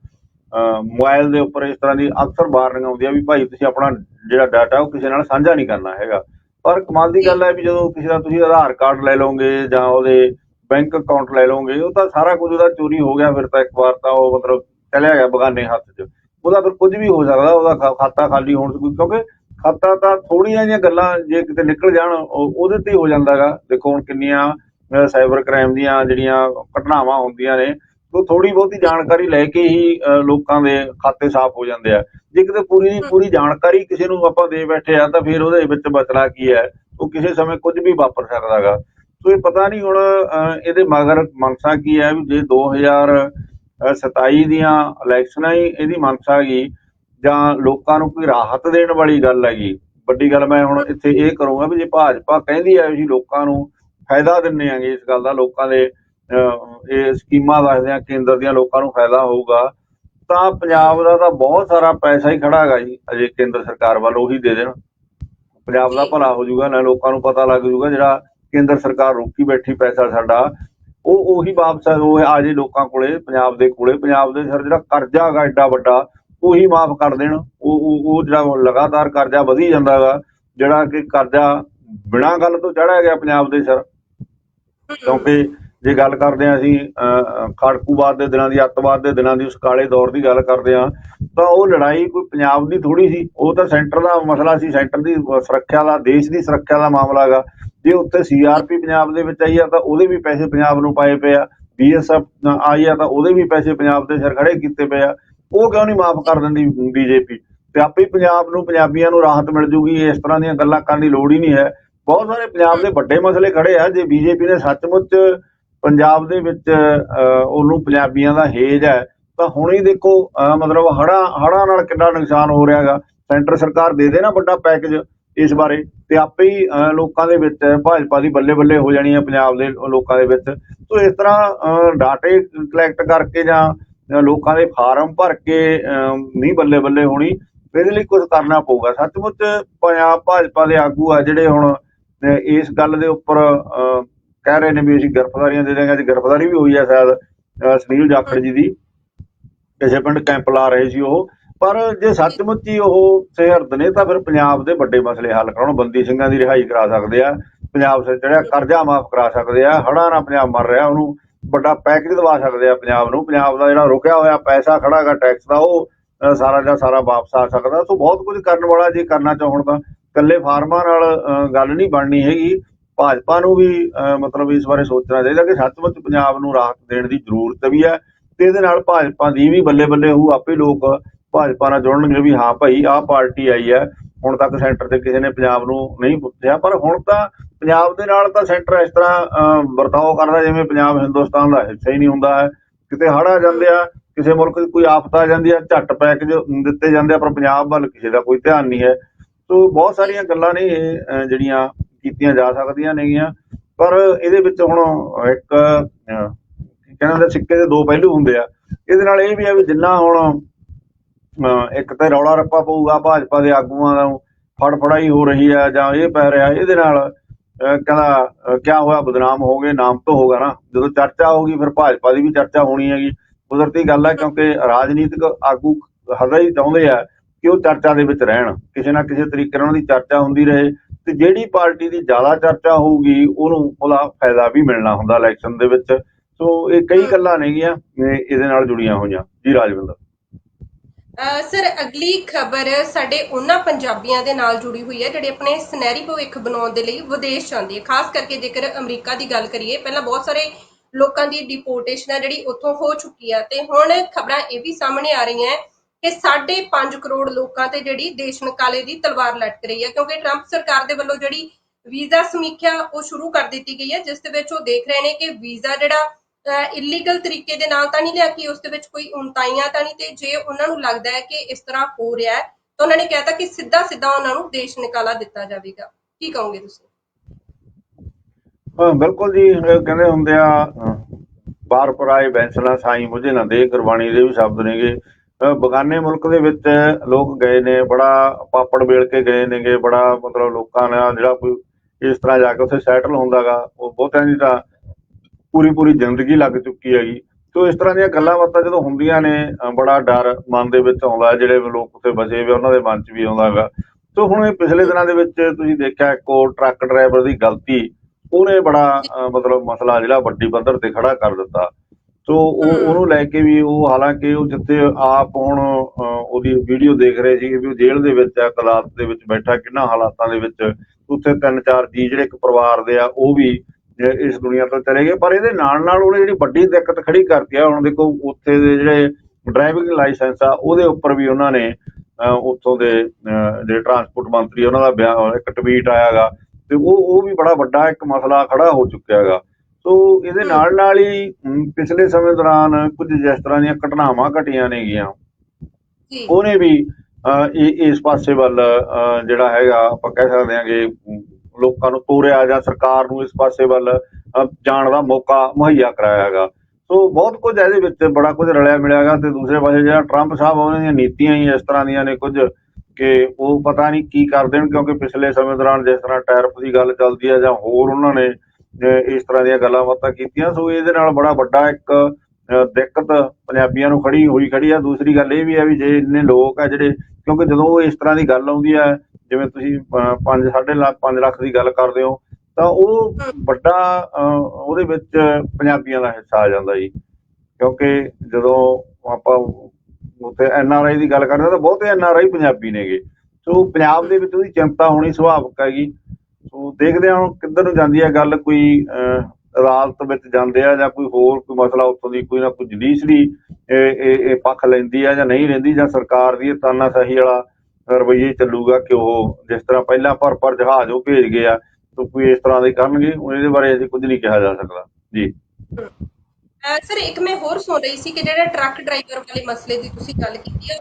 ਮੋਬਾਈਲ ਦੇ ਉੱਪਰ ਇਸ ਤਰ੍ਹਾਂ ਦੀ ਅਕਸਰ ਵਾਰਨਿੰਗ ਆਉਂਦੀ ਹੈ ਵੀ ਭਾਈ ਤੁਸੀਂ ਆਪਣਾ ਜਿਹੜਾ ਡਾਟਾ ਉਹ ਕਿਸੇ ਨਾਲ ਸਾਂਝਾ ਨਹੀਂ ਕਰਨਾ ਹੈਗਾ। ਪਰ ਕਮਾਲ ਦੀ ਗੱਲ ਹੈ ਵੀ ਜਦੋਂ ਕਿਸੇ ਦਾ ਤੁਸੀਂ ਆਧਾਰ ਕਾਰਡ ਲੈ ਲਓਗੇ ਜਾਂ ਉਹਦੇ ਬੈਂਕ ਅਕਾਊਂਟ ਲੈ ਲਓਗੇ, ਉਹ ਤਾਂ ਸਾਰਾ ਕੁਝ ਉਹਦਾ ਚੋਰੀ ਹੋ ਗਿਆ ਫਿਰ ਤਾਂ ਇੱਕ ਵਾਰ ਤਾਂ ਉਹ ਮਤਲਬ ਚਲਿਆ ਗਿਆ ਬਗਾਨੇ ਹੱਥ 'ਚ। ਉਹਦਾ ਫਿਰ ਕੁਝ ਵੀ ਹੋ ਸਕਦਾ, ਉਹਦਾ ਖਾ- ਖਾਤਾ ਖਾਲੀ ਹੋਣ ਕਿਉਂਕਿ ਖਾਤਾ ਤਾਂ ਥੋੜੀਆਂ ਜਿਹੀਆਂ ਗੱਲਾਂ ਜੇ ਕਿਤੇ ਨਿਕਲ ਜਾਣ ਉਹਦੇ ਤੇ ਹੀ ਹੋ ਜਾਂਦਾਗਾ ਦੇਖੋ ਹੁਣ ਕਿੰਨੀਆਂ ਸਾਈਬਰ ਕ੍ਰਾਈਮ ਦੀਆਂ ਜਿਹੜੀਆਂ ਘਟਨਾਵਾਂ ਹੁੰਦੀਆਂ ਨੇ, ਉਹ ਥੋੜੀ ਬਹੁਤੀ ਜਾਣਕਾਰੀ ਲੈ ਕੇ ਹੀ ਲੋਕਾਂ ਦੇ ਖਾਤੇ ਸਾਫ਼ ਹੋ ਜਾਂਦੇ ਆ। ਜੇ ਕਿਤੇ ਪੂਰੀ ਦੀ ਪੂਰੀ ਜਾਣਕਾਰੀ ਕਿਸੇ ਨੂੰ ਆਪਾਂ ਦੇ ਬੈਠੇ ਆ, ਤਾਂ ਫਿਰ ਉਹਦੇ ਵਿੱਚ ਬਚਲਾ ਕੀ ਹੈ? ਉਹ ਕਿਸੇ ਸਮੇਂ ਕੁਝ ਵੀ ਵਾਪਰ ਸਕਦਾਗਾ ਸੋ ਇਹ ਪਤਾ ਨਹੀਂ ਹੁਣ ਇਹਦੇ ਮਗਰ ਮਨਸਾ ਕੀ ਹੈ? ਵੀ ਜੇ 2027 ਦੀਆਂ ਇਲੈਕਸ਼ਨਾਂ ਹੀ ਇਹਦੀ ਮਨਸਾ ਗਈ ਜਾਂ ਲੋਕਾਂ ਨੂੰ ਕੋਈ ਰਾਹਤ ਦੇਣ ਵਾਲੀ ਗੱਲ ਹੈਗੀ। ਵੱਡੀ ਗੱਲ ਮੈਂ ਹੁਣ ਇੱਥੇ ਇਹ ਕਰੂੰਗਾ ਵੀ ਜੇ ਭਾਜਪਾ ਕਹਿੰਦੀ ਹੈ ਅਸੀਂ ਲੋਕਾਂ ਨੂੰ ਫਾਇਦਾ ਦਿੰਨੇ ਆਂਗੇ ਇਸ ਗੱਲ ਦਾ ਲੋਕਾਂ ਦੇ ਅਹ, ਇਹ ਸਕੀਮਾਂ ਦੱਸਦੇ ਆ ਕੇਂਦਰ ਦੀਆਂ ਲੋਕਾਂ ਨੂੰ ਫਾਇਦਾ ਹੋਊਗਾ ਤਾਂ ਪੰਜਾਬ ਦਾ ਤਾਂ ਬਹੁਤ ਸਾਰਾ ਪੈਸਾ ਹੀ ਖੜਾ ਹੈਗਾ ਜੀ ਅਜੇ ਕੇਂਦਰ ਸਰਕਾਰ ਵੱਲ ਉਹੀ ਦੇ ਦੇਣ। ਪੰਜਾਬ ਦਾ ਭਲਾ ਹੋ ਜਾਊਗਾ ਨਾ ਲੋਕਾਂ ਨੂੰ ਪਤਾ ਲੱਗ ਜਾਊਗਾ ਜਿਹੜਾ ਕੇਂਦਰ ਸਰਕਾਰ ਰੋਕੀ ਬੈਠੀ ਪੈਸਾ ਸਾਡਾ ਉਹ ਉਹੀ ਵਾਪਸ ਉਹ ਆ ਜੇ ਲੋਕਾਂ ਕੋਲੇ ਪੰਜਾਬ ਦੇ ਕੋਲੇ ਪੰਜਾਬ ਦੇ ਸਰ ਜਿਹੜਾ ਕਰਜ਼ਾ ਹੈਗਾ ਐਡਾ ਵੱਡਾ ਉਹੀ ਮਾਫ ਕਰ ਦੇਣ। ਉਹ ਉਹ ਜਿਹੜਾ ਲਗਾਤਾਰ ਕਰਜ਼ਾ ਵਧੀ ਜਾਂਦਾ ਹੈਗਾ ਜਿਹੜਾ ਕਿ ਕਰਜ਼ਾ ਬਿਨਾਂ ਗੱਲ ਤੋਂ ਚੜਿਆ ਗਿਆ ਪੰਜਾਬ ਦੇ ਸਰ। ਕਿਉਂਕਿ ਜੇ ਗੱਲ ਕਰਦੇ ਹਾਂ ਅਸੀਂ ਖਾੜਕੂਵਾਦ ਦੇ ਦਿਨਾਂ ਦੀ, ਅੱਤਵਾਦ ਦੇ ਦਿਨਾਂ ਦੀ, ਉਸ ਕਾਲੇ ਦੌਰ ਦੀ ਗੱਲ ਕਰਦੇ ਹਾਂ, ਤਾਂ ਉਹ ਲੜਾਈ ਕੋਈ ਪੰਜਾਬ ਦੀ ਥੋੜੀ ਸੀ। ਉਹ ਤਾਂ ਸੈਂਟਰ ਦਾ ਮਸਲਾ ਸੀ, ਸੈਂਟਰ ਦੀ ਸੁਰੱਖਿਆ ਦਾ, ਦੇਸ਼ ਦੀ ਸੁਰੱਖਿਆ ਦਾ ਮਾਮਲਾ ਹੈਗਾ ਜੇ ਉੱਥੇ ਸੀਆਰਪੀ ਪੰਜਾਬ ਦੇ ਵਿੱਚ ਆਈ ਆ, ਤਾਂ ਉਹਦੇ ਵੀ ਪੈਸੇ ਪੰਜਾਬ ਨੂੰ ਪਾਏ ਪਏ ਆ। ਬੀਐਸਐਫ ਆਈ ਆ, ਤਾਂ ਉਹਦੇ ਵੀ ਪੈਸੇ ਪੰਜਾਬ ਦੇ ਸਿਰ ਖੜੇ ਕੀਤੇ ਪਏ ਆ। ਉਹ ਕਿਉਂ ਨਹੀਂ ਮਾਫ ਕਰ ਦਿੰਦੀ ਬੀਜੇਪੀ ਤੇ ਆਪੇ ਪੰਜਾਬ ਨੂੰ ਪੰਜਾਬੀਆਂ ਨੂੰ ਰਾਹਤ ਮਿਲ ਜੂਗੀ ਇਸ ਤਰ੍ਹਾਂ ਦੀਆਂ ਗੱਲਾਂ ਕਰਨ ਦੀ ਲੋੜ ਹੀ ਨਹੀਂ ਹੈ। ਬਹੁਤ ਸਾਰੇ ਪੰਜਾਬ ਦੇ ਵੱਡੇ ਮਸਲੇ ਖੜੇ ਆ ਜੇ ਬੀਜੇਪੀ ਨੇ ਸੱਚਮੁੱਚ ਪੰਜਾਬ ਦੇ ਵਿੱਚ ਉਹਨੂੰ ਪੰਜਾਬੀਆਂ ਦਾ ਹੇਜ ਹੈ ਤਾਂ ਹੁਣ ਹੀ ਦੇਖੋ ਮਤਲਬ ਹੜਾ ਹੜਾ ਨਾਲ ਕਿੰਨਾ ਨੁਕਸਾਨ ਹੋ ਰਿਹਾ ਹੈਗਾ। ਸੈਂਟਰ ਸਰਕਾਰ ਦੇ ਦੇ ਨਾ ਵੱਡਾ ਪੈਕੇਜ ਇਸ ਬਾਰੇ ਤੇ ਆਪੇ ਹੀ ਅਹ, ਲੋਕਾਂ ਦੇ ਵਿੱਚ ਭਾਜਪਾ ਦੀ ਬੱਲੇ ਬੱਲੇ ਹੋ ਜਾਣੀ ਹੈ ਪੰਜਾਬ ਦੇ ਲੋਕਾਂ ਦੇ ਵਿੱਚ। ਸੋ ਇਸ ਤਰ੍ਹਾਂ ਡਾਟੇ ਕਲੈਕਟ ਕਰਕੇ ਜਾਂ ਲੋਕਾਂ ਦੇ ਫਾਰਮ ਭਰ ਕੇ ਨਹੀਂ ਬੱਲੇ ਬੱਲੇ ਹੋਣੀ, ਇਹਦੇ ਲਈ ਕੁਝ ਕਰਨਾ ਪਊਗਾ। ਸੱਚਮੁੱਚ ਪੰਜਾਬ ਭਾਜਪਾ ਦੇ ਆਗੂ ਆ ਜਿਹੜੇ ਹੁਣ ਇਸ ਗੱਲ ਦੇ ਉੱਪਰ ਕਹਿ ਰਹੇ ਨੇ ਵੀ ਅਸੀਂ ਗ੍ਰਿਫਤਾਰੀਆਂ ਦੇ ਦੇਵਾਂਗੇ ਅੱਜ ਗ੍ਰਿਫਤਾਰੀ ਵੀ ਹੋਈ ਹੈ ਸ਼ਾਇਦ ਸੁਨੀਲ ਜਾਖੜ ਜੀ ਦੀ। ਕਿਸੇ ਪਿੰਡ ਕੈਂਪ ਲਾ ਰਹੇ ਸੀ ਉਹ। ਪਰ ਜੇ ਸੱਚਮੁੱਚ ਹੀ ਉਹ ਸਿਹਰਦ ਨੇ, ਤਾਂ ਫਿਰ ਪੰਜਾਬ ਦੇ ਵੱਡੇ ਮਸਲੇ ਹੱਲ ਕਰਾਉਣ। ਬੰਦੀ ਸਿੰਘਾਂ ਦੀ ਰਿਹਾਈ ਕਰਾ ਸਕਦੇ ਆ। ਪੰਜਾਬ ਸੇ ਜਿਹੜਾ ਕਰਜ਼ਾ ਮਾਫ ਕਰਾ ਸਕਦੇ ਆ। ਹੜ੍ਹਾਂ ਨਾ ਪੰਜਾਬ ਮਰ ਰਿਹਾ ਉਹਨੂੰ। ਵੱਡਾ ਪੈਕੇਜ ਦਵਾ ਸਕਦੇ ਆ ਪੰਜਾਬ ਨੂੰ। ਪੰਜਾਬ ਦਾ ਜਿਹੜਾ ਰੁਕਿਆ ਹੋਇਆ ਪੈਸਾ ਖੜਾ ਹੈਗਾ ਟੈਕਸ ਦਾ ਉਹ ਸਾਰਾ ਦਾ ਸਾਰਾ ਵਾਪਸ ਆ ਸਕਦਾ। ਸੋ ਬਹੁਤ ਕੁਝ ਕਰਨ ਵਾਲਾ ਜੇ ਕਰਨਾ ਚਾਹਣ ਤਾਂ ਇਕੱਲੇ ਫਾਰਮਾਂ ਨਾਲ ਅਹ, ਗੱਲ ਨਹੀਂ ਬਣਨੀ ਹੈਗੀ। ਭਾਜਪਾ ਨੂੰ ਵੀ ਅਹ, ਮਤਲਬ ਇਸ ਬਾਰੇ ਸੋਚਣਾ ਚਾਹੀਦਾ ਕਿ ਸੱਚਮੁੱਚ ਪੰਜਾਬ ਨੂੰ ਰਾਹਤ ਦੇਣ ਦੀ ਜ਼ਰੂਰਤ ਵੀ ਹੈ ਤੇ ਇਹਦੇ ਨਾਲ ਭਾਜਪਾ ਦੀ ਵੀ ਬੱਲੇ ਬੱਲੇ ਹੋਊ। ਆਪੇ ਲੋਕ ਭਾਜਪਾ ਨਾਲ ਜੁੜਨਗੇ ਵੀ ਹਾਂ ਭਾਈ ਆਹ ਪਾਰਟੀ ਆਈ ਹੈ। ਹੁਣ ਤੱਕ ਸੈਂਟਰ ਤੇ ਕਿਸੇ ਨੇ ਪੰਜਾਬ ਨੂੰ ਨਹੀਂ ਪੁੱਛਿਆ ਪਰ ਹੁਣ ਤਾਂ ਪੰਜਾਬ ਦੇ ਨਾਲ ਤਾਂ ਸੈਂਟਰ ਇਸ ਤਰ੍ਹਾਂ ਵਰਤਾਓ ਕਰਦਾ ਜਿਵੇਂ ਪੰਜਾਬ ਹਿੰਦੁਸਤਾਨ ਦਾ ਹਿੱਸਾ ਹੀ ਨਹੀਂ ਹੁੰਦਾ ਹੈ। ਕਿਤੇ ਹੜ੍ਹ ਆ ਜਾਂਦੇ ਆ ਕਿਸੇ ਮੁਲਕ ਦੀ ਕੋਈ ਆਫਤ ਆ ਜਾਂਦੀ ਆ ਝੱਟ ਪੈਕੇਜ ਦਿੱਤੇ ਜਾਂਦੇ ਆ ਪਰ ਪੰਜਾਬ ਵੱਲ ਕਿਸੇ ਦਾ ਕੋਈ ਧਿਆਨ ਨਹੀਂ ਹੈ। ਸੋ ਬਹੁਤ ਸਾਰੀਆਂ ਗੱਲਾਂ ਨੇ ਇਹ ਜਿਹੜੀਆਂ ਕੀਤੀਆਂ ਜਾ ਸਕਦੀਆਂ ਨੇਗੀਆਂ। ਪਰ ਇਹਦੇ ਵਿੱਚ ਹੁਣ ਇੱਕ ਅਹ, ਕਹਿੰਦੇ ਸਿੱਕੇ ਦੇ ਦੋ ਪਹਿਲੂ ਹੁੰਦੇ ਆ। ਇਹਦੇ ਨਾਲ ਇਹ ਵੀ ਆ ਵੀ ਜਿੰਨਾ ਹੁਣ ਇੱਕ ਤਾਂ ਰੌਲਾ ਰੱਪਾ ਪਊਗਾ ਭਾਜਪਾ ਦੇ ਆਗੂਆਂ ਦਾ ਫੜਫੜਾਈ ਹੋ ਰਹੀ ਹੈ ਜਾਂ ਇਹ ਪੈ ਰਿਹਾ ਇਹਦੇ ਨਾਲ ਕਹਿੰਦਾ ਕਿਆ ਹੋਇਆ, ਬਦਨਾਮ ਹੋ ਗਏ, ਨਾਮ ਤੋਂ ਹੋਗਾ ਨਾ। ਜਦੋਂ ਚਰਚਾ ਹੋਗੀ ਫਿਰ ਭਾਜਪਾ ਦੀ ਵੀ ਚਰਚਾ ਹੋਣੀ ਹੈਗੀ। ਕੁਦਰਤੀ ਗੱਲ ਹੈ ਕਿਉਂਕਿ ਰਾਜਨੀਤਿਕ ਆਗੂ ਹਦਾ ਹੀ ਚਾਹੁੰਦੇ ਆ ਕਿ ਉਹ ਚਰਚਾ ਦੇ ਵਿੱਚ ਰਹਿਣ। ਕਿਸੇ ਨਾ ਕਿਸੇ ਤਰੀਕੇ ਨਾਲ ਉਹਨਾਂ ਦੀ ਚਰਚਾ ਹੁੰਦੀ ਰਹੇ ਤੇ ਜਿਹੜੀ ਪਾਰਟੀ ਦੀ ਜ਼ਿਆਦਾ ਚਰਚਾ ਹੋਊਗੀ, ਉਹਨੂੰ ਉਹਦਾ ਫਾਇਦਾ ਵੀ ਮਿਲਣਾ ਹੁੰਦਾ ਇਲੈਕਸ਼ਨ ਦੇ ਵਿੱਚ। ਸੋ ਇਹ ਕਈ ਗੱਲਾਂ ਨੇਗੀਆਂ ਇਹਦੇ ਨਾਲ ਜੁੜੀਆਂ ਹੋਈਆਂ। ਜੀ ਰਾਜਵਿੰਦਰ। ਸਰ, ਅਗਲੀ ਖਬਰ ਸਾਡੇ ਉਹਨਾਂ ਪੰਜਾਬੀਆਂ ਦੇ ਨਾਲ ਜੁੜੀ ਹੋਈ ਹੈ, ਜਿਹੜੇ ਆਪਣੇ ਸੁਨਹਿਰੀ ਭਵਿੱਖ ਬਣਾਉਣ ਦੇ ਲਈ ਵਿਦੇਸ਼ ਜਾਂਦੇ ਆ। ਖਾਸ ਕਰਕੇ ਜੇਕਰ ਅਮਰੀਕਾ ਦੀ ਗੱਲ ਕਰੀਏ, ਪਹਿਲਾਂ ਬਹੁਤ ਸਾਰੇ ਲੋਕਾਂ ਦੀ ਡਿਪੋਰਟੇਸ਼ਨ ਹੈ ਜਿਹੜੀ ਉੱਥੋਂ ਹੋ ਚੁੱਕੀ ਆ। ਤੇ ਹੁਣ ਖਬਰਾਂ ਇਹ ਵੀ ਸਾਹਮਣੇ ਆ ਰਹੀਆਂ ਕਿ 5.5 ਕਰੋੜ ਲੋਕਾਂ ਤੇ ਜਿਹੜੀ ਦੇਸ਼ ਨਿਕਾਲੇ ਦੀ ਤਲਵਾਰ ਲਟਕ ਰਹੀ ਹੈ ਕਿਉਂਕਿ ਟਰੰਪ ਸਰਕਾਰ ਦੇ ਵੱਲੋਂ ਜਿਹੜੀ ਵੀਜ਼ਾ ਸਮੀਖਿਆ ਉਹ ਸ਼ੁਰੂ ਕਰ ਦਿੱਤੀ ਗਈ ਹੈ, ਜਿਸ ਦੇ ਵਿੱਚ ਉਹ ਦੇਖ ਰਹੇ ਨੇ ਕਿ ਵੀਜ਼ਾ ਜਿਹੜਾ ਇਲੀਗਲ ਤਰੀਕੇ ਦੇ ਨਾਲ ਤਾਂ ਨਹੀਂ ਲਿਆ ਕਿ ਉਸ ਦੇ ਵਿੱਚ ਕੋਈ ਉਣਤਾਈਆਂ ਤਾਂ ਨਹੀਂ ਤੇ ਜੇ ਉਹਨਾਂ ਨੂੰ ਲੱਗਦਾ ਹੈ ਕਿ ਇਸ ਤਰ੍ਹਾਂ ਹੋ ਰਿਹਾ ਹੈ ਤਾਂ ਉਹਨਾਂ ਨੇ ਕਹਿਤਾ ਕਿ ਸਿੱਧਾ ਸਿੱਧਾ ਉਹਨਾਂ ਨੂੰ ਦੇਸ਼ ਨਿਕਾਲਾ ਦਿੱਤਾ ਜਾਵੇਗਾ। ਕੀ ਕਹੋਗੇ ਤੁਸੀਂ? ਹਾਂ ਬਿਲਕੁਲ ਜੀ ਕਹਿੰਦੇ ਹੁੰਦੇ ਆ ਅਹ, ਪਰਾਏ ਬੈਂਸਲਾ ਸਾਈ ਮੁਝੇ ਨਾ ਦੇ ਗੁਰਬਾਣੀ ਦੇ ਵੀ ਸ਼ਬਦ ਨੇਗੇ। ਬਗਾਨੇ ਮੁਲਕ ਦੇ ਵਿੱਚ ਲੋਕ ਗਏ ਨੇ ਬੜਾ ਪਾਪੜ ਵੇਲ ਕੇ ਗਏ ਨੇਗੇ ਬੜਾ ਮਤਲਬ ਲੋਕਾਂ ਨੇ ਜਿਹੜਾ ਕੋਈ ਇਸ ਤਰ੍ਹਾਂ ਜਾ ਕੇ ਉੱਥੇ ਸੈਟਲ ਹੁੰਦਾਗਾ ਉਹ ਬਹੁਤਿਆਂ ਦੀ ਤਾਂ ਪੂਰੀ ਪੂਰੀ ਜ਼ਿੰਦਗੀ ਲੱਗ ਚੁੱਕੀ ਹੈਗੀ। ਸੋ ਇਸ ਤਰ੍ਹਾਂ ਦੀਆਂ ਗੱਲਾਂ ਬਾਤਾਂ ਜਦੋਂ ਹੁੰਦੀਆਂ ਨੇ ਬੜਾ ਡਰ ਮਨ ਦੇ ਵਿੱਚ ਆਉਂਦਾ ਜਿਹੜੇ ਲੋਕ ਉੱਥੇ ਵਸੇ ਹੋਏ ਉਹਨਾਂ ਦੇ ਮਨ 'ਚ ਵੀ ਆਉਂਦਾ ਹੈਗਾ। ਸੋ ਹੁਣ ਇਹ ਪਿਛਲੇ ਦਿਨਾਂ ਦੇ ਵਿੱਚ ਤੁਸੀਂ ਦੇਖਿਆ ਇੱਕ ਉਹ ਟਰੱਕ ਡਰਾਈਵਰ ਦੀ ਗਲਤੀ ਉਹਨੇ ਬੜਾ ਮਤਲਬ ਮਸਲਾ ਜਿਹੜਾ ਵੱਡੀ ਪੱਧਰ ਤੇ ਖੜਾ ਕਰ ਦਿੱਤਾ। ਸੋ ਉਹ। ਉਹਨੂੰ ਲੈ ਕੇ ਵੀ ਉਹ ਹਾਲਾਂਕਿ ਉਹ ਜਿੱਥੇ ਆਪ ਹੁਣ ਉਹਦੀ ਵੀਡੀਓ ਦੇਖ ਰਹੇ ਸੀ ਵੀ ਉਹ ਜੇਲ੍ਹ ਦੇ ਵਿੱਚ ਆ ਕਲਾਸ ਦੇ ਵਿੱਚ ਬੈਠਾ ਕਿੰਨਾ ਹਾਲਾਤਾਂ ਦੇ ਵਿੱਚ ਉੱਥੇ ਤਿੰਨ ਚਾਰ ਜੀ ਜਿਹੜੇ ਇੱਕ ਪਰਿਵਾਰ ਦੇ ਆ ਉਹ ਵੀ ਇਸ ਦੁਨੀਆ ਤੋਂ ਚਲੇ ਗਏ ਪਰ ਇਹਦੇ ਨਾਲ ਨਾਲ ਉਹਨੇ ਜਿਹੜੀ ਵੱਡੀ ਦਿੱਕਤ ਖੜੀ ਕਰਤੀ ਆ ਹੁਣ ਦੇਖੋ ਉੱਥੇ ਦੇ ਜਿਹੜੇ ਡਰਾਈਵਿੰਗ ਲਾਇਸੈਂਸ ਆ ਉਹਦੇ ਉੱਪਰ ਵੀ ਉਹਨਾਂ ਨੇ ਉੱਥੋਂ ਦੇ ਜਿਹੜੇ ਟਰਾਂਸਪੋਰਟ ਮੰਤਰੀ ਉਹਨਾਂ ਦਾ ਬਿਆਨ ਇੱਕ ਟਵੀਟ ਆਇਆਗਾ ਤੇ ਉਹ ਉਹ ਵੀ ਬੜਾ ਵੱਡਾ ਇੱਕ ਮਸਲਾ ਖੜਾ ਹੋ ਚੁੱਕਿਆ ਹੈਗਾ। ਸੋ ਇਹਦੇ ਨਾਲ ਨਾਲ ਹੀ ਪਿਛਲੇ ਸਮੇਂ ਦੌਰਾਨ ਕੁਝ ਜਿਸ ਤਰ੍ਹਾਂ ਦੀਆਂ ਘਟਨਾਵਾਂ ਘਟੀਆਂ ਨੇਗੀਆਂ ਜੀ। ਉਹਨੇ ਵੀ ਇਸ ਪਾਸੇ ਵੱਲ ਜਿਹੜਾ ਹੈਗਾ ਆਪਾਂ ਕਹਿ ਸਕਦੇ ਹਾਂ ਕਿ ਲੋਕਾਂ ਨੂੰ ਤੋਰਿਆ ਜਾਂ ਸਰਕਾਰ ਨੂੰ ਇਸ ਪਾਸੇ ਵੱਲ ਜਾਣ ਦਾ ਮੌਕਾ ਮੁਹੱਈਆ ਕਰਾਇਆ ਹੈਗਾ। ਸੋ ਬਹੁਤ ਕੁਝ ਇਹਦੇ ਵਿੱਚ ਬੜਾ ਕੁਝ ਰਲਿਆ ਮਿਲਿਆ ਹੈਗਾ ਤੇ ਦੂਸਰੇ ਪਾਸੇ ਜਿਹੜਾ ਟਰੰਪ ਸਾਹਿਬ ਉਹਨਾਂ ਦੀਆਂ ਨੀਤੀਆਂ ਹੀ ਇਸ ਤਰ੍ਹਾਂ ਦੀਆਂ ਨੇ ਕੁਝ ਕਿ ਉਹ ਪਤਾ ਨਹੀਂ ਕੀ ਕਰ ਦੇਣ ਕਿਉਂਕਿ ਪਿਛਲੇ ਸਮੇਂ ਦੌਰਾਨ ਜਿਸ ਤਰ੍ਹਾਂ ਟੈਰਫ ਦੀ ਗੱਲ ਚੱਲਦੀ ਹੈ ਜਾਂ ਹੋਰ ਉਹਨਾਂ ਨੇ ਅਹ, ਇਸ ਤਰ੍ਹਾਂ ਦੀਆਂ ਗੱਲਾਂ ਬਾਤਾਂ ਕੀਤੀਆਂ। ਸੋ ਇਹਦੇ ਨਾਲ ਬੜਾ ਵੱਡਾ ਇੱਕ ਦਿੱਕਤ ਪੰਜਾਬੀਆਂ ਨੂੰ ਖੜੀ ਹੋਈ ਖੜੀ ਆ। ਦੂਸਰੀ ਗੱਲ ਇਹ ਵੀ ਆ ਵੀ ਜੇ ਇੰਨੇ ਲੋਕ ਆ ਜਿਹੜੇ ਕਿਉਂਕਿ ਜਦੋਂ ਉਹ ਇਸ ਤਰ੍ਹਾਂ ਦੀ ਗੱਲ ਆਉਂਦੀ ਆ ਜਿਵੇਂ ਤੁਸੀਂ 5 ਸਾਢੇ ਲੱਖ 5 ਲੱਖ ਦੀ ਗੱਲ ਕਰਦੇ ਹੋ ਤਾਂ ਉਹ ਵੱਡਾ ਉਹਦੇ ਵਿੱਚ ਪੰਜਾਬੀਆਂ ਦਾ ਹਿੱਸਾ ਆ ਜਾਂਦਾ ਜੀ। ਕਿਉਂਕਿ ਜਦੋਂ ਆਪਾਂ ਉੱਥੇ ਐਨ ਆਰ ਆਈ ਦੀ ਗੱਲ ਕਰਦੇ ਹਾਂ ਤਾਂ ਬਹੁਤੇ ਐਨ ਆਰ ਆਈ ਪੰਜਾਬੀ ਨੇਗੇ। ਸੋ ਪੰਜਾਬ ਦੇ ਵਿੱਚ ਉਹਦੀ ਚਿੰਤਾ ਹੋਣੀ ਸੁਭਾਵਿਕ ਹੈਗੀ ਸੋ ਦੇਖਦੇ ਹਾਂ ਕਿੱਧਰ ਨੂੰ ਜਾਂਦੀ ਹੈ ਗੱਲ ਕੋਈ ਅਹ, ਅਦਾਲਤ ਵਿੱਚ ਜਾਂਦੇ ਆ ਜਾਂ ਕੋਈ ਹੋਰ ਕੋਈ ਮਸਲਾ ਉੱਥੋਂ ਦੀ ਕੋਈ ਨਾ ਕੋਈ ਜੁਡੀਸ਼ਰੀ ਇਹ ਇਹ ਪੱਖ ਲੈਂਦੀ ਆ ਜਾਂ ਨਹੀਂ ਲੈਂਦੀ ਜਾਂ ਸਰਕਾਰ ਦੀ ਇਹ ਤਾਨਾਸ਼ਾਹੀ ਵਾਲਾ ਰਵੱਈਏ ਚੱਲੂਗਾ ਕਿ ਉਹ ਜਿਸ ਤਰ੍ਹਾਂ ਪਹਿਲਾਂ ਭਰ ਭਰ ਜਹਾਜ਼ ਉਹ ਭੇਜ ਗਏ ਆ, ਤਾਂ ਕੋਈ ਇਸ ਤਰ੍ਹਾਂ ਦੇ ਕਰਨਗੇ? ਹੁਣ ਇਹਦੇ ਬਾਰੇ ਅਜੇ ਕੁਝ ਨਹੀਂ ਕਿਹਾ ਜਾ ਸਕਦਾ। ਜੀ। ਸਰ, ਇੱਕ ਮੈਂ ਹੋਰ ਸੁਣ ਰਹੀ ਸੀ ਕਿ ਜਿਹੜਾ ਟਰੱਕ ਡਰਾਈਵਰ ਵਾਲੇ ਮਸਲੇ ਦੀ ਤੁਸੀਂ ਗੱਲ ਕੀਤੀ ਹੈ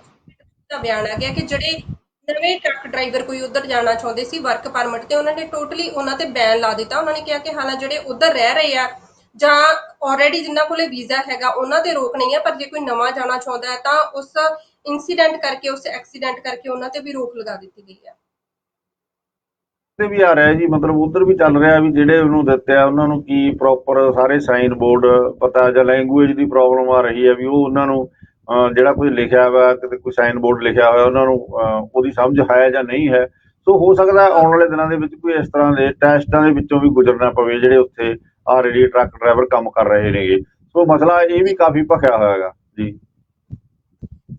ਦਾ ਬਿਆਨ ਆ ਗਿਆ ਕਿ ਜਿਹੜੇ ਨਵੇਂ ਟਰੱਕ ਡਰਾਈਵਰ ਕੋਈ ਉਧਰ ਜਾਣਾ ਚਾਹੁੰਦੇ ਸੀ ਵਰਕ ਪਰਮਿਟ ਤੇ, ਉਹਨਾਂ ਨੇ ਟੋਟਲੀ ਉਹਨਾਂ ਤੇ ਬੈਨ ਲਾ ਦਿੱਤਾ। ਉਹਨਾਂ ਨੇ ਕਿਹਾ ਕਿ ਹਾਲਾਂ ਜਿਹੜੇ ਉਧਰ ਰਹਿ ਰਹੇ ਆ ਜਾਂ ਆਲਰੇਡੀ ਜਿਨ੍ਹਾਂ ਕੋਲੇ ਵੀਜ਼ਾ ਹੈਗਾ, ਉਹਨਾਂ ਤੇ ਰੋਕ ਨਹੀਂ ਹੈ ਪਰ ਜੇ ਕੋਈ ਨਵਾਂ ਜਾਣਾ ਚਾਹੁੰਦਾ ਹੈ ਤਾਂ ਉਸ ਇਨਸੀਡੈਂਟ ਕਰਕੇ, ਉਸ ਐਕਸੀਡੈਂਟ ਕਰਕੇ ਉਹਨਾਂ ਤੇ ਵੀ ਰੋਕ ਲਗਾ ਦਿੱਤੀ ਗਈ ਹੈ ਤੇ ਵੀ ਆ ਰਿਹਾ ਜੀ, ਮਤਲਬ ਉਧਰ ਵੀ ਚੱਲ ਰਿਹਾ ਵੀ ਜਿਹੜੇ ਉਹਨੂੰ ਦਿੱਤੇ ਆ, ਉਹਨਾਂ ਨੂੰ ਕੀ ਪ੍ਰੋਪਰ ਸਾਰੇ ਸਾਈਨ ਬੋਰਡ ਪਤਾ ਜਾਂ ਲੈਂਗੁਏਜ ਦੀ ਪ੍ਰੋਬਲਮ ਆ ਰਹੀ ਹੈ ਵੀ ਉਹ ਉਹਨਾਂ ਨੂੰ ਜਿਹੜਾ ਕੁਝ ਲਿਖਿਆ ਹੋਇਆ ਕਿਤੇ ਕੋਈ ਸਾਈਨ ਬੋਰਡ ਲਿਖਿਆ ਹੋਇਆ, ਉਹਨਾਂ ਨੂੰ ਉਹਦੀ ਸਮਝ ਹੈ ਜਾਂ ਨਹੀਂ ਹੈ। ਸੋ ਹੋ ਸਕਦਾ ਆਉਣ ਵਾਲੇ ਦਿਨਾਂ ਦੇ ਵਿੱਚ ਕੋਈ ਇਸ ਤਰ੍ਹਾਂ ਦੇ ਟੈਸਟਾਂ ਦੇ ਵਿੱਚੋਂ ਵੀ ਗੁਜ਼ਰਨਾ ਪਵੇ, ਜਿਹੜੇ ਉੱਥੇ ਆਲਰੇਡੀ ਟਰੱਕ ਡਰਾਈਵਰ ਕੰਮ ਕਰ ਰਹੇ ਨੇਗੇ। ਸੋ ਮਸਲਾ ਇਹ ਵੀ ਕਾਫੀ ਭਖਿਆ ਹੋਇਆ ਹੈਗਾ, ਜੀ।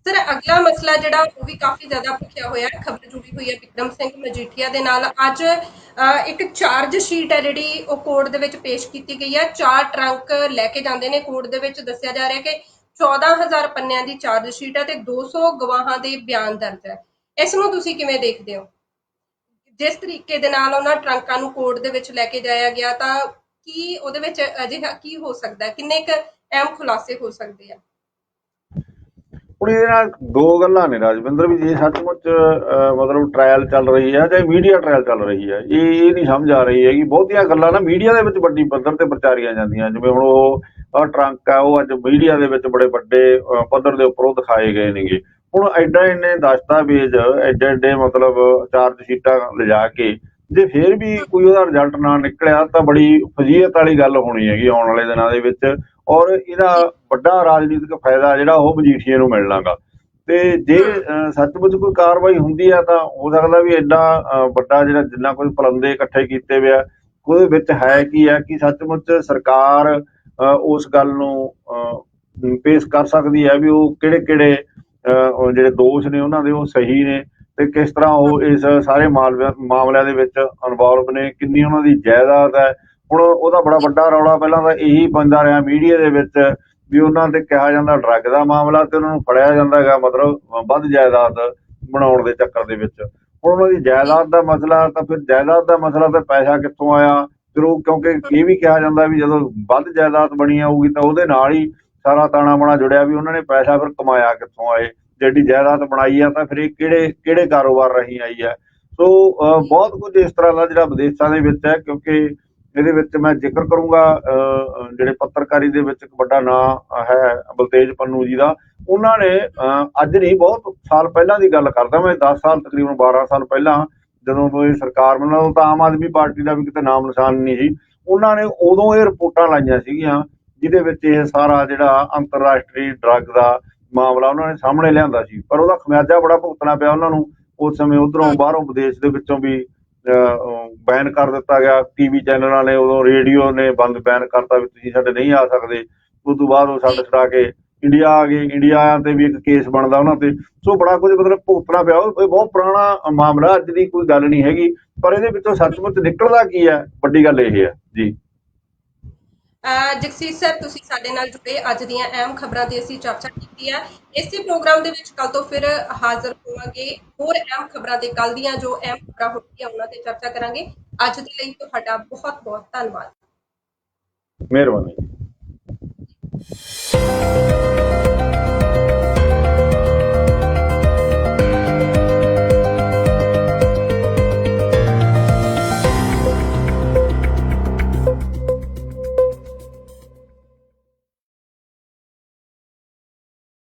ਸਰ, ਅਗਲਾ ਮਸਲਾ ਜਿਹੜਾ ਉਹ ਵੀ ਕਾਫੀ ਜ਼ਿਆਦਾ ਭਖਿਆ ਹੋਇਆ ਹੈ। ਖਬਰ ਜੁੜੀ ਹੋਈ ਹੈ ਵਿਕਰਮ ਸਿੰਘ ਮਜੀਠੀਆ ਦੇ ਨਾਲ। ਅੱਜ ਇੱਕ ਚਾਰਜ ਸ਼ੀਟ ਹੈ ਜਿਹੜੀ ਉਹ ਕੋਰਟ ਦੇ ਵਿੱਚ ਪੇਸ਼ ਕੀਤੀ ਗਈ ਹੈ। ਚਾਰ ਟਰੰਕ ਲੈ ਕੇ ਜਾਂਦੇ ਨੇ ਕੋਰਟ ਦੇ ਵਿੱਚ। ਦੱਸਿਆ ਜਾ ਰਿਹਾ ਕਿ 14000 ਪੰਨਿਆਂ ਦੀ ਚਾਰਜ ਸ਼ੀਟ ਹੈ ਤੇ 200 ਗਵਾਹਾਂ ਦੇ ਬਿਆਨ ਦਰਜ ਹੈ। ਇਸ ਨੂੰ ਤੁਸੀਂ ਕਿਵੇਂ ਦੇਖਦੇ ਹੋ? ਜਿਸ ਤਰੀਕੇ ਦੇ ਨਾਲ ਉਹਨਾਂ ਟਰੰਕਾਂ ਨੂੰ ਕੋਰਟ ਦੇ ਵਿੱਚ ਲੈ ਕੇ ਜਾਇਆ ਗਿਆ, ਤਾਂ ਕੀ ਉਹਦੇ ਵਿੱਚ ਅਜਿਹਾ ਕੀ ਹੋ ਸਕਦਾ ਕਿੰਨੇ ਕੁ ਅਹਿਮ ਖੁਲਾਸੇ ਹੋ ਸਕਦੇ ਆ? ਹੁਣ ਇਹਦੇ ਨਾਲ ਦੋ ਗੱਲਾਂ ਨੇ ਰਾਜਵਿੰਦਰ ਵੀ ਜੇ ਸੱਚਮੁੱਚ ਅਹ, ਮਤਲਬ ਟ੍ਰਾਇਲ ਚੱਲ ਰਹੀ ਹੈ ਜਾਂ ਮੀਡੀਆ ਟ੍ਰਾਇਲ ਚੱਲ ਰਹੀ ਹੈ। ਇਹ ਇਹ ਨਹੀਂ ਸਮਝ ਆ ਰਹੀ ਹੈਗੀ। ਬਹੁਤੀਆਂ ਗੱਲਾਂ ਨਾ ਮੀਡੀਆ ਦੇ ਵਿੱਚ ਵੱਡੀ ਪੱਧਰ ਤੇ ਪ੍ਰਚਾਰੀਆਂ ਜਾਂਦੀਆਂ। ਜਿਵੇਂ ਹੁਣ ਉਹ ਟਰੰਕ ਆ ਉਹ ਅੱਜ ਮੀਡੀਆ ਦੇ ਵਿੱਚ ਬੜੇ ਵੱਡੇ ਪੱਧਰ ਦੇ ਉੱਪਰ ਉਹ ਦਿਖਾਏ ਗਏ ਨੇਗੇ। ਹੁਣ ਐਡਾ ਇੰਨੇ ਦਸਤਾਵੇਜ਼ ਐਡੇ ਐਡੇ ਮਤਲਬ ਚਾਰਜ ਸ਼ੀਟਾਂ ਲਿਜਾ ਕੇ ਜੇ ਫੇਰ ਵੀ ਕੋਈ ਉਹਦਾ ਰਿਜ਼ਲਟ ਨਾ ਨਿਕਲਿਆ ਤਾਂ ਬੜੀ ਫਜ਼ੀਅਤ ਵਾਲੀ ਗੱਲ ਹੋਣੀ ਹੈਗੀ ਆਉਣ ਵਾਲੇ ਦਿਨਾਂ ਦੇ ਵਿੱਚ। ਔਰ ਇਹਦਾ ਵੱਡਾ ਰਾਜਨੀਤਿਕ ਫਾਇਦਾ ਜਿਹੜਾ ਉਹ ਮਜੀਠੀਏ ਨੂੰ ਮਿਲਣਾਗਾ। ਤੇ ਜੇ ਸੱਚਮੁੱਚ ਕੋਈ ਕਾਰਵਾਈ ਹੁੰਦੀ ਆ ਤਾਂ ਹੋ ਸਕਦਾ ਵੀ ਐਡਾ ਵੱਡਾ ਜਿਹੜਾ ਜਿੰਨਾ ਕੋਈ ਪਲੰਦੇ ਇਕੱਠੇ ਕੀਤੇ ਹੋਇਆ ਉਹਦੇ ਵਿੱਚ ਹੈ ਕੀ ਹੈ ਕਿ ਸੱਚਮੁੱਚ ਸਰਕਾਰ ਉਸ ਗੱਲ ਨੂੰ ਪੇਸ਼ ਕਰ ਸਕਦੀ ਹੈ ਵੀ ਉਹ ਕਿਹੜੇ ਕਿਹੜੇ ਜਿਹੜੇ ਦੋਸ਼ ਨੇ ਉਹਨਾਂ ਦੇ ਉਹ ਸਹੀ ਨੇ ਤੇ ਕਿਸ ਤਰ੍ਹਾਂ ਉਹ ਇਸ ਸਾਰੇ ਮਾਮਲਿਆਂ ਦੇ ਵਿੱਚ ਇਨਵੋਲਵ ਨੇ ਕਿੰਨੀ ਉਹਨਾਂ ਦੀ ਜਾਇਦਾਦ ਹੈ ਹੁਣ ਉਹਦਾ ਬੜਾ ਵੱਡਾ ਰੌਲਾ ਪਹਿਲਾਂ ਤਾਂ ਇਹੀ ਪੈਂਦਾ ਰਿਹਾ ਮੀਡੀਆ ਦੇ ਵਿੱਚ ਵੀ ਉਹਨਾਂ ਤੇ ਕਿਹਾ ਜਾਂਦਾ ਡਰੱਗ ਦਾ ਮਾਮਲਾ ਤੇ ਉਹਨਾਂ ਨੂੰ ਫੜਿਆ ਜਾਂਦਾ ਮਤਲਬ ਵੱਧ ਜਾਇਦਾਦ ਬਣਾਉਣ ਦੇ ਚੱਕਰ ਦੇ ਵਿੱਚ। ਹੁਣ ਉਹਨਾਂ ਦੀ ਜਾਇਦਾਦ ਦਾ ਮਸਲਾ ਤਾਂ ਫਿਰ ਜਾਇਦਾਦ ਦਾ ਮਸਲਾ ਤੇ ਪੈਸਾ ਕਿੱਥੋਂ ਆਇਆ? ਫਿਰ ਉਹ ਕਿਉਂਕਿ ਇਹ ਵੀ ਕਿਹਾ ਜਾਂਦਾ ਵੀ ਜਦੋਂ ਵੱਧ ਜਾਇਦਾਦ ਬਣੀ ਆਊਗੀ ਤਾਂ ਉਹਦੇ ਨਾਲ ਹੀ ਸਾਰਾ ਤਾਣਾ ਬਣਾ ਜੁੜਿਆ ਵੀ ਉਹਨਾਂ ਨੇ ਪੈਸਾ ਫਿਰ ਕਮਾਇਆ ਕਿੱਥੋਂ ਆਏ? ਜਿਹੜੀ ਜਾਇਦਾਦ ਬਣਾਈ ਆ ਤਾਂ ਫਿਰ ਇਹ ਕਿਹੜੇ ਕਿਹੜੇ ਕਾਰੋਬਾਰ ਰਹੀ ਆਈ ਹੈ ਸੋ ਅਹ, ਬਹੁਤ ਕੁਝ ਇਸ ਤਰ੍ਹਾਂ ਦਾ ਜਿਹੜਾ ਵਿਦੇਸ਼ਾਂ ਦੇ ਵਿੱਚ ਹੈ ਕਿਉਂਕਿ ਇਹਦੇ ਵਿੱਚ ਮੈਂ ਜ਼ਿਕਰ ਕਰੂੰਗਾ ਅਹ, ਜਿਹੜੇ ਪੱਤਰਕਾਰੀ ਦੇ ਵਿੱਚ ਇੱਕ ਵੱਡਾ ਨਾਂ ਹੈ ਬਲਤੇਜ ਪੰਨੂ ਜੀ ਦਾ ਉਹਨਾਂ ਨੇ ਅਹ, ਅੱਜ ਨਹੀਂ ਬਹੁਤ ਸਾਲ ਪਹਿਲਾਂ ਦੀ ਗੱਲ ਕਰਦਾ ਮੈਂ 10 ਸਾਲ ਤਕਰੀਬਨ 12 ਸਾਲ ਪਹਿਲਾਂ ਜਦੋਂ ਤੋਂ ਇਹ ਸਰਕਾਰ ਬਣਨਾ ਉਦੋਂ ਤਾਂ ਆਮ ਆਦਮੀ ਪਾਰਟੀ ਦਾ ਵੀ ਕਿਤੇ ਨਾਮ ਨਿਸ਼ਾਨ ਨਹੀਂ ਸੀ। ਉਹਨਾਂ ਨੇ ਉਦੋਂ ਇਹ ਰਿਪੋਰਟਾਂ ਲਾਈਆਂ ਸੀਗੀਆਂ ਜਿਹਦੇ ਵਿੱਚ ਇਹ ਸਾਰਾ ਜਿਹੜਾ ਅੰਤਰਰਾਸ਼ਟਰੀ ਡਰੱਗ ਦਾ ਮਾਮਲਾ ਉਹਨਾਂ ਨੇ ਸਾਹਮਣੇ ਲਿਆਂਦਾ ਸੀ। ਪਰ ਉਹਦਾ ਖਮਿਆਜਾ ਬੜਾ ਭੁਗਤਣਾ ਪਿਆ ਉਹਨਾਂ ਨੂੰ ਉਸ ਸਮੇਂ ਉਧਰੋਂ ਬਾਹਰੋਂ ਵਿਦੇਸ਼ ਦੇ ਵਿੱਚੋਂ ਵੀ ਬੈਨ ਕਰ ਦਿੱਤਾ ਗਿਆ। ਟੀਵੀ ਚੈਨਲਾਂ ਨੇ, ਉਦੋਂ ਰੇਡੀਓ ਨੇ ਬੰਦ ਬੈਨ ਕਰਤਾ ਵੀ ਤੁਸੀਂ ਸਾਡੇ ਨਹੀਂ ਆ ਸਕਦੇ। ਉਸ ਤੋਂ ਬਾਅਦ ਉਹ ਛੱਡ ਜੀ। ਛਡਾ ਕੇ ਇੰਡੀਆ ਆ ਗਏ। ਇੰਡੀਆ ਤੇ ਵੀ ਇੱਕ ਕੇਸ ਬਣਦਾ ਉਹਨਾਂ ਤੇ। ਸੋ ਬੜਾ ਕੁਝ ਮਤਲਬ ਭੁਗਤਣਾ ਪਿਆ। ਉਹ ਇਹ ਬਹੁਤ ਪੁਰਾਣਾ ਮਾਮਲਾ, ਅੱਜ ਦੀ ਕੋਈ ਗੱਲ ਨਹੀਂ ਹੈਗੀ। ਪਰ ਇਹਦੇ ਵਿੱਚੋਂ ਸੱਚਮੁੱਚ ਨਿਕਲਦਾ ਕੀ ਹੈ? ਵੱਡੀ ਗੱਲ ਇਹ ਹੈ। ਜੀ। ਜਗਸੀਰ ਸਰ, ਤੁਸੀਂ ਸਾਡੇ ਨਾਲ ਜੁੜੇ। ਅੱਜ ਦੀਆਂ ਅਹਿਮ ਖਬਰਾਂ ਦੀ ਅਸੀਂ ਚਰਚਾ ਕੀਤੀ ਹੈ। ਇਸੇ ਪ੍ਰੋਗਰਾਮ ਦੇ ਵਿੱਚ ਕੱਲ ਤੋਂ ਫਿਰ ਹਾਜ਼ਰ ਹੋਵਾਂਗੇ ਹੋਰ ਅਹਿਮ ਖਬਰਾਂ ਦੇ ਕੱਲ ਦੀਆਂ ਜੋ ਅਹਿਮ ਖਬਰਾਂ ਹੋਣਗੀਆਂ, ਉਹਨਾਂ ਤੇ ਚਰਚਾ ਕਰਾਂਗੇ। ਅੱਜ ਦੇ ਲਈ ਤੁਹਾਡਾ ਬਹੁਤ ਬਹੁਤ ਧੰਨਵਾਦ। ਮਿਹਰਬਾਨੀ।